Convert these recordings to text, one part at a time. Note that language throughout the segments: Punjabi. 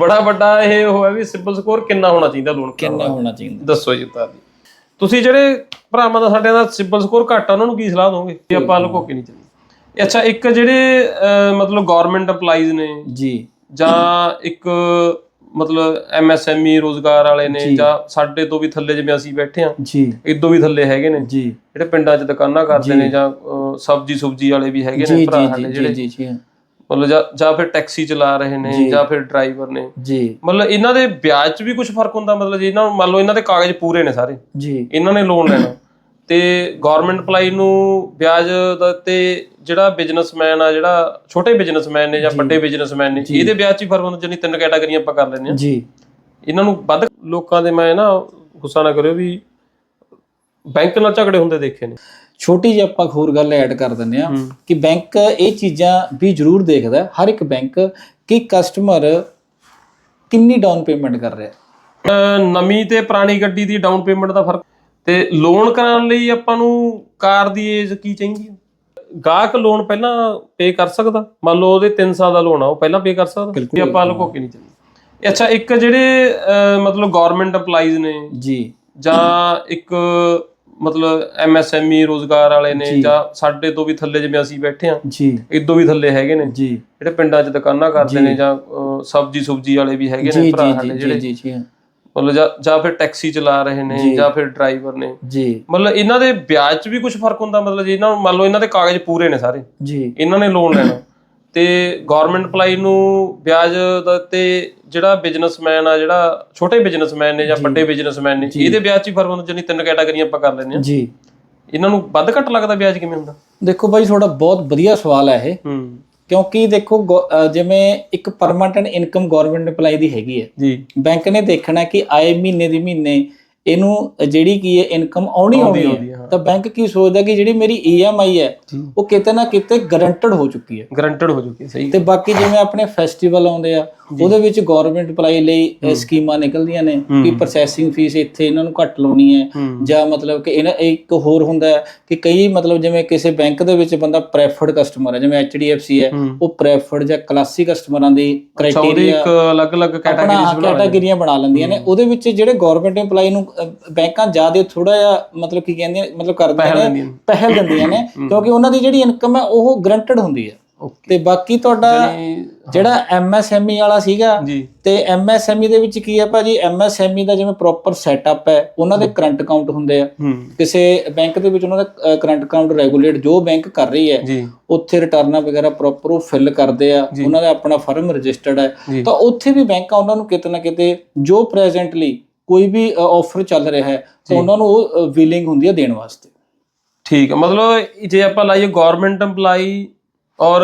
ਬੜਾ ਵੱਡਾ ਇਹ ਹੋਇਆ ਵੀ ਸਿਬਲ ਸਕੋਰ ਕਿੰਨਾ ਹੋਣਾ ਚਾਹੀਦਾ ਲੋਨ ਕਿੰਨਾ ਹੋਣਾ ਚਾਹੀਦਾ। ਦੱਸੋ ਜੀ ਉਤਾਰ ਜੀ। ਤੁਸੀਂ ਜਿਹੜੇ ਭਰਾਵਾਂ ਦਾ ਸਾਡੇ ਦਾ ਸਿਬਲ ਸਕੋਰ ਘੱਟ ਆ ਉਹਨਾਂ ਨੂੰ ਕੀ ਸਲਾਹ ਦੋਗੇ? ਕਿ ਆਪਾਂ ਲੁਕੋ ਕੇ ਨਹੀਂ ਚੱਲੀ ਅੱਛਾ ਇੱਕ ਜਿਹੜੇ ਮਤਲਬ ਗਵਰਨਮੈਂਟ EMPLOYEES ਨੇ ਜੀ। ਜਾਂ ਇੱਕ ਮਤਲਬ ਐਮਐਸਐਮਈ ਰੋਜ਼ਗਾਰ ਵਾਲੇ ਨੇ ਜਾਂ। ਸਾਡੇ ਤੋਂ ਵੀ ਥੱਲੇ ਜਿਵੇਂ ਅਸੀਂ ਬੈਠੇ ਆ ਜੀ। ਇਦੋਂ ਵੀ ਥੱਲੇ ਹੈਗੇ ਨੇ ਜੀ। ਜਿਹੜੇ ਪਿੰਡਾਂ 'ਚ ਦੁਕਾਨਾਂ ਕਰਦੇ ਨੇ ਜਾਂ ਸਬਜ਼ੀ ਸੁਬਜੀ ਵਾਲੇ ਵੀ ਹੈਗੇ ਨੇ ਜੀ ਭਰਾ ਜੀ ਸਾਡੇ ਜੀ ਜਿਹੜੇ। ਜੀ ਜੀ। ਮਤਲਬ ਜਾਂ ਜਾਂ ਫਿਰ ਟੈਕਸੀ ਚਲਾ ਰਹੇ ਨੇ ਜਾਂ। ਫਿਰ ਡਰਾਈਵਰ ਨੇ। ਜੀ। ਮਤਲਬ ਇਹਨਾਂ ਦੇ ਵਿਆਜ 'ਚ ਵੀ ਕੁਝ ਫ਼ਰਕ ਹੁੰਦਾ? ਮਤਲਬ ਜੇ ਇਹਨਾਂ ਨੂੰ ਮੰਨ ਲਓ ਇਹਨਾਂ ਦੇ ਕਾਗਜ਼ ਪੂਰੇ ਨੇ ਸਾਰੇ। ਜੀ। ਇਹਨਾਂ ਨੇ ਲੋਨ ਲੈਣਾ। ਤੇ ਗਵਰਨਮੈਂਟ ਅਪਲਾਈ ਨੂੰ ਵਿਆਜ ਦਾ ਤੇ ਜਿਹੜਾ ਬਿਜ਼ਨਸਮੈਨ ਆ ਜਿਹੜਾ ਛੋਟੇ ਬਿਜ਼ਨਸਮੈਨ ਨੇ ਜਾਂ ਵੱਡੇ ਬਿਜ਼ਨਸਮੈਨ ਨੇ ਇਹਦੇ ਵਿਆਜ 'ਚ ਹੀ ਫ਼ਰਕ ਹੁੰਦਾ? ਜਾਨੀ ਤਿੰਨ ਕੈਟਾਗਰੀਆਂ ਆਪਾਂ ਕਰ ਲੈਂਦੇ ਆ ਜੀ। ਇਹਨਾਂ ਨੂੰ ਵੱਧ ਲੋਕਾਂ ਦੇ ਮੈਂ ਨਾ ਗੁੱਸਾ ਨਾ ਕਰਿਓ ਵੀ ਬੈਂਕ ਨਾਲ ਝਗੜੇ ਹੁੰਦੇ ਦੇਖੇ ਨੇ। ਛੋਟੀ ਜਿਹੀ ਆਪਾਂ ਹੋਰ ਗੱਲ ਐਡ ਕਰ ਦਿੰਦੇ ਆ ਕਿ ਬੈਂਕ ਇਹ ਚੀਜ਼ਾਂ ਵੀ ਜ਼ਰੂਰ ਦੇਖਦਾ ਹਰ ਇੱਕ ਬੈਂਕ ਕਿ ਕਸਟਮਰ ਕਿੰਨੀ ਡਾਊਨ ਪੇਮੈਂਟ ਕਰ ਰਿਹਾ ਨਵੀਂ ਤੇ ਪੁਰਾਣੀ ਗੱਡੀ ਦੀ ਡਾਊਨ ਪੇਮੈਂਟ ਦਾ ਫ਼ਰਕ। ਤੇ ਲੋਨ ਕਰਾਉਣ ਲਈ ਆਪਾਂ ਨੂੰ ਕਾਰ ਦੀ ਏਜ ਕੀ ਚਾਹੀਦੀ ਹੈ? ਗਾਹਕ ਲੋਨ ਪਹਿਲਾਂ ਪੇ ਕਰ ਸਕਦਾ। ਮੰਨ ਲਓ ਉਹਦੇ 3 ਸਾਲ ਦਾ ਲੋਨ ਆ ਉਹ ਪਹਿਲਾਂ ਪੇ ਕਰ ਸਕਦਾ। ਵੀ ਆਪਾਂ ਲੁਕੋ ਕੇ ਨਹੀਂ ਅੱਛਾ ਇੱਕ ਜਿਹੜੇ ਮਤਲਬ ਗਵਰਨਮੈਂਟ EMPLOYEES ਨੇ ਜੀ। ਜਾਂ ਇੱਕ ਮਤਲਬ ਐਮਐਸਐਮਈ ਰੋਜ਼ਗਾਰ ਵਾਲੇ ਨੇ ਜਾਂ। ਸਾਡੇ ਤੋਂ ਵੀ ਥੱਲੇ ਜਿਵੇਂ ਅਸੀਂ ਬੈਠੇ ਆ ਜੀ। ਇਦੋਂ ਵੀ ਥੱਲੇ ਹੈਗੇ ਨੇ। ਜੀ। ਜਿਹੜੇ ਪਿੰਡਾਂ 'ਚ ਦੁਕਾਨਾਂ ਕਰਦੇ ਨੇ ਜਾਂ। ਅਹ, ਸਬਜ਼ੀ ਸੁਬਜੀ ਵਾਲੇ ਵੀ ਹੈਗੇ ਨੇ ਜੀ ਭਰਾ ਸਾਡੇ ਜੀ ਜਿਹੜੇ ਜੀ ਜੀ। ਮਤਲਬ ਜਾਂ ਜਾਂ ਫਿਰ ਟੈਕਸੀ ਚਲਾ ਰਹੇ ਨੇ ਜਾਂ। ਫਿਰ ਡਰਾਈਵਰ ਨੇ। ਜੀ। ਮਤਲਬ ਇਹਨਾਂ ਦੇ ਵਿਆਜ 'ਚ ਵੀ ਕੁਝ ਫ਼ਰਕ ਹੁੰਦਾ? ਮਤਲਬ ਜੇ ਇਹਨਾਂ ਨੂੰ ਮੰਨ ਲਓ ਇਹਨਾਂ ਦੇ ਕਾਗਜ਼ ਪੂਰੇ ਨੇ ਸਾਰੇ। ਜੀ। ਇਹਨਾਂ ਨੇ ਲੋਨ ਲੈਣਾ। ਤੇ ਗਵਰਨਮੈਂਟ ਅਪਲਾਈ ਨੂੰ ਵਿਆਜ ਦਾ ਤੇ ਜਿਹੜਾ ਬਿਜ਼ਨਸਮੈਨ ਆ ਜਿਹੜਾ ਛੋਟੇ ਬਿਜ਼ਨਸਮੈਨ ਨੇ ਜਾਂ ਵੱਡੇ ਬਿਜ਼ਨਸਮੈਨ ਨੇ ਇਹਦੇ ਵਿਆਜ 'ਚ ਹੀ ਫ਼ਰਕ ਹੁੰਦਾ ਜਾਨੀ ਤਿੰਨ ਕੈਟਾਗਰੀਆਂ ਆਪਾਂ ਕਰ ਲੈਂਦੇ ਆ ਜੀ। ਇਹਨਾਂ ਨੂੰ ਵੱਧ ਘੱਟ ਲੱਗਦਾ ਵਿਆਜ ਕਿਵੇਂ ਹੁੰਦਾ? ਦੇਖੋ ਬਾਈ ਤੁਹਾਡਾ ਬਹੁਤ ਵਧੀਆ ਸਵਾਲ ਹੈ ਇਹ। ਹੂੰ। ਕਿਉਂਕਿ ਦੇਖੋ ਜਿਵੇਂ ਇੱਕ ਪਰਮਨੈਂਟ ਇਨਕਮ ਗਵਰਨਮੈਂਟ ਅਪਲਾਈ ਦੀ ਹੈਗੀ ਹੈ। ਜੀ। ਬੈਂਕ ਨੇ ਦੇਖਣਾ ਕਿ ਆਏ ਮਹੀਨੇ ਦੀ ਮਹੀਨੇ ਇਹਨੂੰ ਜਿਹੜੀ ਕੀ ਹੈ ਇਨਕਮ ਆਉਣੀ ਆਉਣੀ ਆਉਂਦੀ ਹੈ ਤਾਂ ਬੈਂਕ ਕੀ ਸੋਚਦਾ ਕਿ ਜਿਹੜੀ ਮੇਰੀ ਈਐਮਆਈ ਹੈ ਉਹ ਕਿਤੇ ਨਾ ਕਿਤੇ ਗਰੰਟਡ ਹੋ ਚੁੱਕੀ ਹੈ। ਗਰੰਟਡ ਹੋ ਚੁੱਕੀ ਸਹੀ। ਤੇ ਬਾਕੀ ਜਿਵੇਂ ਆਪਣੇ ਫੈਸਟੀਵਲ ਆਉਂਦੇ ਆ ਉਹਦੇ ਵਿੱਚ ਗਵਰਨਮੈਂਟ ਅਪਲਾਈ ਲਈ ਸਕੀਮਾਂ ਨਿਕਲਦੀਆਂ ਨੇ ਕਿ ਪ੍ਰੋਸੈਸਿੰਗ ਫੀਸ ਇੱਥੇ ਇਹਨਾਂ ਨੂੰ ਘੱਟ ਲਾਉਣੀ ਹੈ। ਜਾਂ ਮਤਲਬ ਕਿ ਇਹਨਾਂ ਇੱਕ ਹੋਰ ਹੁੰਦਾ ਹੈ ਕਿ ਕਈ ਮਤਲਬ ਜਿਵੇਂ ਕਿਸੇ ਬੈਂਕ ਦੇ ਵਿੱਚ ਬੰਦਾ ਪ੍ਰੈਫਰਡ ਕਸਟਮਰ ਹੈ ਜਿਵੇਂ HDFC ਹੈ ਉਹ ਪ੍ਰੈਫਰਡ ਜਾਂ ਕਲਾਸਿਕ ਕਸਟਮਰਾਂ ਦੀ ਕ੍ਰਾਈਟੇਰੀਆ ਇੱਕ ਅਲੱਗ-ਅਲੱਗ ਕੈਟਾਗਰੀਆਂ ਬਣਾ ਲੈਂਦੀਆਂ ਨੇ। ਉਹਦੇ ਵਿੱਚ ਜਿਹੜੇ ਗਵਰਨਮੈਂਟ EMPLOYE ਨੂੰ ਬੈਂਕਾਂ ਜ਼ਿਆਦਾ ਥੋੜਾ ਜਿਹਾ ਮਤਲਬ ਕੀ ਕਹਿੰਦੇ ਮਤਲਬ ਦਿੰਦੀਆਂ ਨੇ। ਪਹਿਲ ਦਿੰਦੀਆਂ ਨੇ ਕਿਉਂਕਿ ਉਹਨਾਂ ਦੀ ਜਿਹੜੀ ਇਨਕਮ ਹੈ ਉਹ ਗਰੰਟਡ ਹੁੰਦੀ ਹੈ। ਤੇ ਬਾਕੀ ਤੁਹਾਡਾ ਜਿਹੜਾ ਐਮਐਸਐਮਈ ਵਾਲਾ ਸੀਗਾ ਤੇ ਐਮਐਸਐਮਈ ਦੇ ਵਿੱਚ ਕੀ ਹੈ ਭਾਜੀ? ਐਮਐਸਐਮਈ ਦਾ ਜਿਵੇਂ ਪ੍ਰੋਪਰ ਸੈਟਅਪ ਹੈ ਉਹਨਾਂ ਦੇ ਕਰੰਟ ਅਕਾਊਂਟ ਹੁੰਦੇ ਆ। ਕਿਸੇ ਬੈਂਕ ਦੇ ਵਿੱਚ ਉਹਨਾਂ ਦਾ ਕਰੰਟ ਅਕਾਊਂਟ ਰੈਗੂਲੇਟ ਜੋ ਬੈਂਕ ਕਰ ਰਹੀ ਹੈ ਉੱਥੇ ਰਿਟਰਨਾਂ ਵਗੈਰਾ ਪ੍ਰੋਪਰ ਉਹ ਫਿਲ ਕਰਦੇ ਆ। ਉਹਨਾਂ ਦਾ ਆਪਣਾ ਫਰਮ ਰਜਿਸਟਰਡ ਹੈ। ਤਾਂ ਉੱਥੇ ਵੀ ਬੈਂਕਾਂ ਉਹਨਾਂ ਨੂੰ ਕਿਤੇ ਨਾ ਕਿਤੇ ਜੋ ਪ੍ਰੈਜ਼ੈਂਟਲੀ ਕੋਈ ਵੀ ਆਫਰ ਚੱਲ ਰਿਹਾ ਹੈ ਤਾਂ ਉਹਨਾਂ ਨੂੰ ਉਹ ਵਿਲਿੰਗ ਹੁੰਦੀ ਹੈ ਦੇਣ ਵਾਸਤੇ। ਠੀਕ ਹੈ। ਮਤਲਬ ਜੇ ਆਪਾਂ ਲਾਈਏ ਗਵਰਨਮੈਂਟ EMPLOYE ਔਰ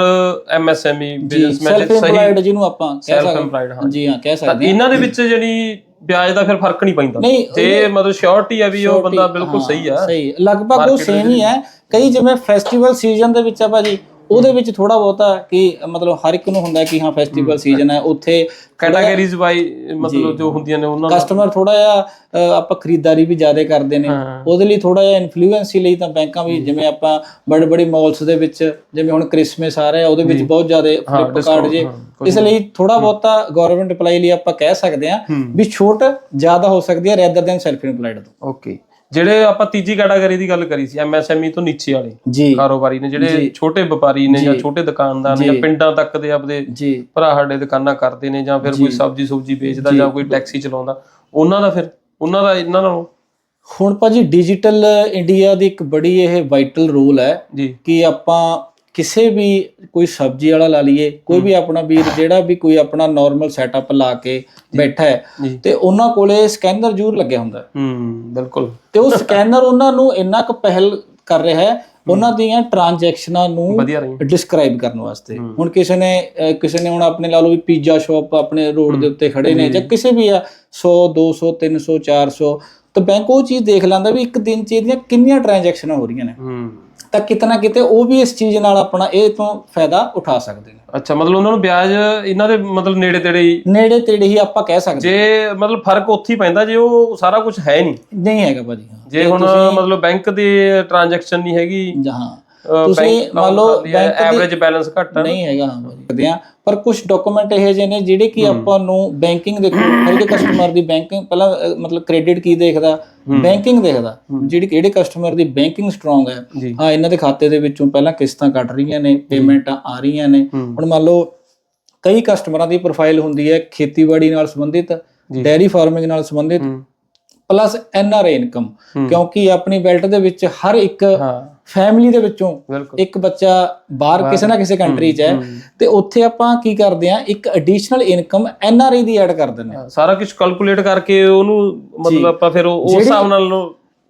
ਐਮਐਸਐਮਈ ਬਿਜ਼ਨਸਮੈਨ ਸੈਲਫ ਇੰਪਲਾਈਡ ਜਿਹਨੂੰ ਆਪਾਂ ਕਹਿ ਸੈਲਫ ਸਕਦੇ ਹਾਂ। ਜੀ ਹਾਂ ਕਹਿ ਤਾਂ ਸਕਦੇ ਹਾਂ। ਇਹਨਾਂ ਦੇ ਵਿੱਚ ਜਿਹੜੀ ਵਿਆਜ ਦਾ ਫਿਰ ਫ਼ਰਕ ਨਹੀਂ ਪੈਂਦਾ। ਨਹੀਂ ਜੇ ਮਤਲਬ ਸ਼ੋਰਟੀ ਆ ਵੀ ਉਹ ਬੰਦਾ ਬਿਲਕੁਲ ਸਹੀ ਆ। ਸਹੀ। ਲਗਭਗ ਉਹ ਸੇਮ ਹੀ ਹੈ। ਕਈ ਜਿਵੇਂ ਫੈਸਟੀਵਲ ਸੀਜ਼ਨ ਦੇ ਵਿੱਚ ਆ ਭਾਜੀ ਉਹਦੇ ਵਿੱਚ ਥੋੜਾ ਬਹੁਤਾ ਕਿ ਮਤਲਬ ਹਰ ਇੱਕ ਨੂੰ ਹੁੰਦਾ ਕਿ ਹਾਂ ਫੈਸਟੀਵਲ ਸੀਜ਼ਨ ਹੈ ਉੱਥੇ ਕੈਟਾਗਰੀਜ਼ ਬਾਈ ਮਤਲਬ ਜੋ ਹੁੰਦੀਆਂ ਨੇ ਉਹਨਾਂ ਕਸਟਮਰ ਥੋੜਾ ਜਿਹਾ ਆਪਾਂ ਖਰੀਦਦਾਰੀ ਵੀ ਜ਼ਿਆਦਾ ਕਰਦੇ ਨੇ। ਉਹਦੇ ਲਈ ਥੋੜਾ ਜਿਹਾ ਇਨਫਲੂਐਂਸੀ ਲਈ ਤਾਂ ਬੈਂਕਾਂ ਵੀ ਜਿਵੇਂ ਆਪਾਂ ਬੜੇ ਬੜੇ ਮਾਲਸ ਦੇ ਵਿੱਚ ਜਿਵੇਂ ਹੁਣ ਕ੍ਰਿਸਮਸ ਆ ਰਿਹਾ ਉਹਦੇ ਵਿੱਚ ਬਹੁਤ ਜ਼ਿਆਦਾ ਫਲਿੱਪਕਾਰਟ ਜੇ। ਇਸ ਲਈ ਥੋੜਾ ਬਹੁਤਾ ਗਵਰਨਮੈਂਟ ਅਪਲਾਈ ਲਈ ਆਪਾਂ ਕਹਿ ਸਕਦੇ ਹਾਂ ਵੀ ਛੋਟ ਜ਼ਿਆਦਾ ਹੋ ਸਕਦੀ ਹੈ ਰੈਦਰ ਦੈਨ ਸੈਲਫ ਇੰਪਲਾਈਡ ਤੋਂ। ਓਕੇ ਜਿਹੜੇ ਆਪਾਂ ਤੀਜੀ ਕੈਟਾਗਰੀ ਦੀ ਗੱਲ ਕਰੀ ਸੀ ਐਮਐਸਐਮਈ ਤੋਂ ਨੀਚੇ ਵਾਲੇ ਜੀ। ਕਾਰੋਬਾਰੀ ਨੇ ਜਿਹੜੇ ਛੋਟੇ ਵਪਾਰੀ ਨੇ ਜਾਂ ਛੋਟੇ ਦੁਕਾਨਦਾਰ ਨੇ ਜਾਂ। ਪਿੰਡਾਂ ਤੱਕ ਦੇ ਆਪਦੇ ਭਰਾ ਸਾਡੇ ਦੁਕਾਨਾਂ ਕਰਦੇ ਨੇ ਜਾਂ ਫਿਰ ਕੋਈ ਸਬਜ਼ੀ ਸੁਬਜੀ ਵੇਚਦਾ ਜਾਂ ਕੋਈ ਟੈਕਸੀ ਚਲਾਉਂਦਾ ਉਹਨਾਂ ਦਾ ਫਿਰ ਉਹਨਾਂ ਦਾ ਇਹਨਾਂ ਨਾਲੋਂ? ਹੁਣ ਭਾਜੀ ਡਿਜੀਟਲ ਇੰਡੀਆ ਦੀ ਇੱਕ ਬੜੀ ਇਹ ਵਾਈਟਲ ਰੋਲ ਹੈ ਕਿ ਆਪਾਂ ਕਿਸੇ ਵੀ ਕੋਈ ਸਬਜ਼ੀ ਵਾਲਾ ਲਾ ਲਈਏ ਕੋਈ ਵੀ ਆਪਣਾ ਵੀਰ ਜਿਹੜਾ ਵੀ ਕੋਈ ਆਪਣਾ ਨਾਰਮਲ ਸੈਟਅਪ ਲਾ ਕੇ ਬੈਠਾ ਹੈ। ਤੇ ਉਹਨਾਂ ਕੋਲੇ ਸਕੈਨਰ ਜ਼ਰੂਰ ਲੱਗਿਆ ਹੁੰਦਾ ਹੈ। ਬਿਲਕੁਲ। ਤੇ ਉਹ ਸਕੈਨਰ ਉਹਨਾਂ ਨੂੰ ਇੰਨਾ ਕੁ ਪਹਿਲ ਕਰ ਰਿਹਾ ਹੈ ਉਹਨਾਂ ਦੀਆਂ ਟ੍ਰਾਂਜੈਕਸ਼ਨਾਂ ਨੂੰ ਡਿਸਕ੍ਰਾਈਬ ਕਰਨ ਵਾਸਤੇ। ਹੁਣ ਕਿਸੇ ਨੇ ਕਿਸੇ ਨੇ ਹੁਣ ਆਪਣੇ ਲਾ ਲਓ ਵੀ ਪੀਜ਼ਾ ਸ਼ਾਪ ਆਪਣੇ ਰੋਡ ਦੇ ਉੱਤੇ ਖੜੇ ਨੇ ਜਾਂ। ਕਿਸੇ ਵੀ ਆ 100 200 300 400 ਤਾਂ ਬੈਂਕ ਉਹ ਚੀਜ਼ ਦੇਖ ਲੈਂਦਾ ਵੀ ਇੱਕ ਦਿਨ ਚ ਇਹਦੀਆਂ ਕਿੰਨੀਆਂ ਟ੍ਰਾਂਜੈਕਸ਼ਨਾਂ ਹੋ ਰਹੀਆਂ ਨੇ। ਹੂੰ। ਤਾਂ ਕਿਤੇ ਨਾ ਕਿਤੇ ਉਹ ਵੀ ਇਸ ਚੀਜ਼ ਨਾਲ ਆਪਣਾ ਇਹ ਤੋਂ ਫਾਇਦਾ ਉਠਾ ਸਕਦੇ ਨੇ। ਅੱਛਾ ਮਤਲਬ ਉਹਨਾਂ ਨੂੰ ਵਿਆਜ ਇਹਨਾਂ ਦੇ ਮਤਲਬ ਨੇੜੇ ਤੇੜੇ ਹੀ ਨੇੜੇ ਤੇੜੇ ਹੀ ਆਪਾਂ ਕਹਿ ਸਕਦੇ ਜੇ ਮਤਲਬ ਫ਼ਰਕ ਉੱਥੇ ਹੀ ਪੈਂਦਾ ਜੇ ਉਹ ਸਾਰਾ ਕੁਝ ਹੈ ਨਹੀਂ। ਨਹੀਂ ਹੈਗਾ ਭਾਜੀ। ਹਾਂ ਜੇ ਹੁਣ ਮਤਲਬ ਬੈਂਕ ਦੀ ਟ੍ਰਾਂਜੈਕਸ਼ਨ ਨਹੀਂ ਹੈਗੀ। ਜਹਾਂ ਤੁਸੀਂ ਮੰਨ ਲਓ ਬੈਂਕ ਦੀ ਐਵਰੇਜ ਬੈਲੈਂਸ ਘੱਟ ਨਹੀਂ ਹੈਗਾ ਹਾਂ ਭਾਜੀ ਆ ਪਰ ਕੁਝ ਡਾਕੂਮੈਂਟ ਇਹੋ ਜਿਹੇ ਨੇ ਜਿਹੜੇ ਕਿ ਆਪਾਂ ਨੂੰ ਬੈਂਕਿੰਗ ਦੇਖੋ ਹਰ ਇੱਕ ਕਸਟਮਰ ਦੀ ਬੈਂਕਿੰਗ ਪਹਿਲਾਂ ਮਤਲਬ ਕ੍ਰੈਡਿਟ ਕੀ ਦੇਖਦਾ? ਬੈਂਕਿੰਗ ਦੇਖਦਾ। ਜਿਹੜੀ ਕਿਹੜੇ ਕਸਟਮਰ ਦੀ ਬੈਂਕਿੰਗ ਸਟਰੋਂਗ ਹੈ? ਹਾਂ ਇਹਨਾਂ ਦੇ ਖਾਤੇ ਦੇ ਵਿੱਚੋਂ ਪਹਿਲਾਂ ਕਿਸ਼ਤਾਂ ਕੱਟ ਰਹੀਆਂ ਨੇ ਪੇਮੈਂਟਾਂ ਆ ਰਹੀਆਂ ਨੇ। ਹੁਣ ਮੰਨ ਲਓ ਕਈ ਕਸਟਮਰਾਂ ਦੀ ਪ੍ਰੋਫਾਈਲ ਹੁੰਦੀ ਹੈ ਖੇਤੀਬਾੜੀ ਨਾਲ ਸੰਬੰਧਿਤ ਡੈਰੀ ਫਾਰਮਿੰਗ ਨਾਲ ਸੰਬੰਧਿਤ ਪਲੱਸ ਐਨ ਆਰ ਇਨਕਮ ਕਿਉਂਕਿ ਆਪਣੀ ਬੈਲਟ ਦੇ ਵਿੱਚ ਹਰ ਇੱਕ ਫੈਮਿਲੀ ਦੇ ਵਿੱਚੋਂ ਬਿਲਕੁਲ। ਇੱਕ ਬੱਚਾ ਬਾਹਰ ਕਿਸੇ ਨਾ ਕਿਸੇ ਕੰਟਰੀ 'ਚ ਹੈ ਤੇ ਉੱਥੇ ਆਪਾਂ ਕੀ ਕਰਦੇ ਆ ਇੱਕ additional income N R I the add ਕਰ ਦਿੰਦੇ ਹਾਂ, ਸਾਰਾ ਕੁਝ ਕੈਲਕੂਲੇਟ ਕਰਕੇ ਉਹਨੂੰ ਮਤਲਬ ਆਪਾਂ ਫਿਰ ਉਸ ਹਿਸਾਬ ਨਾਲ ਨੂੰ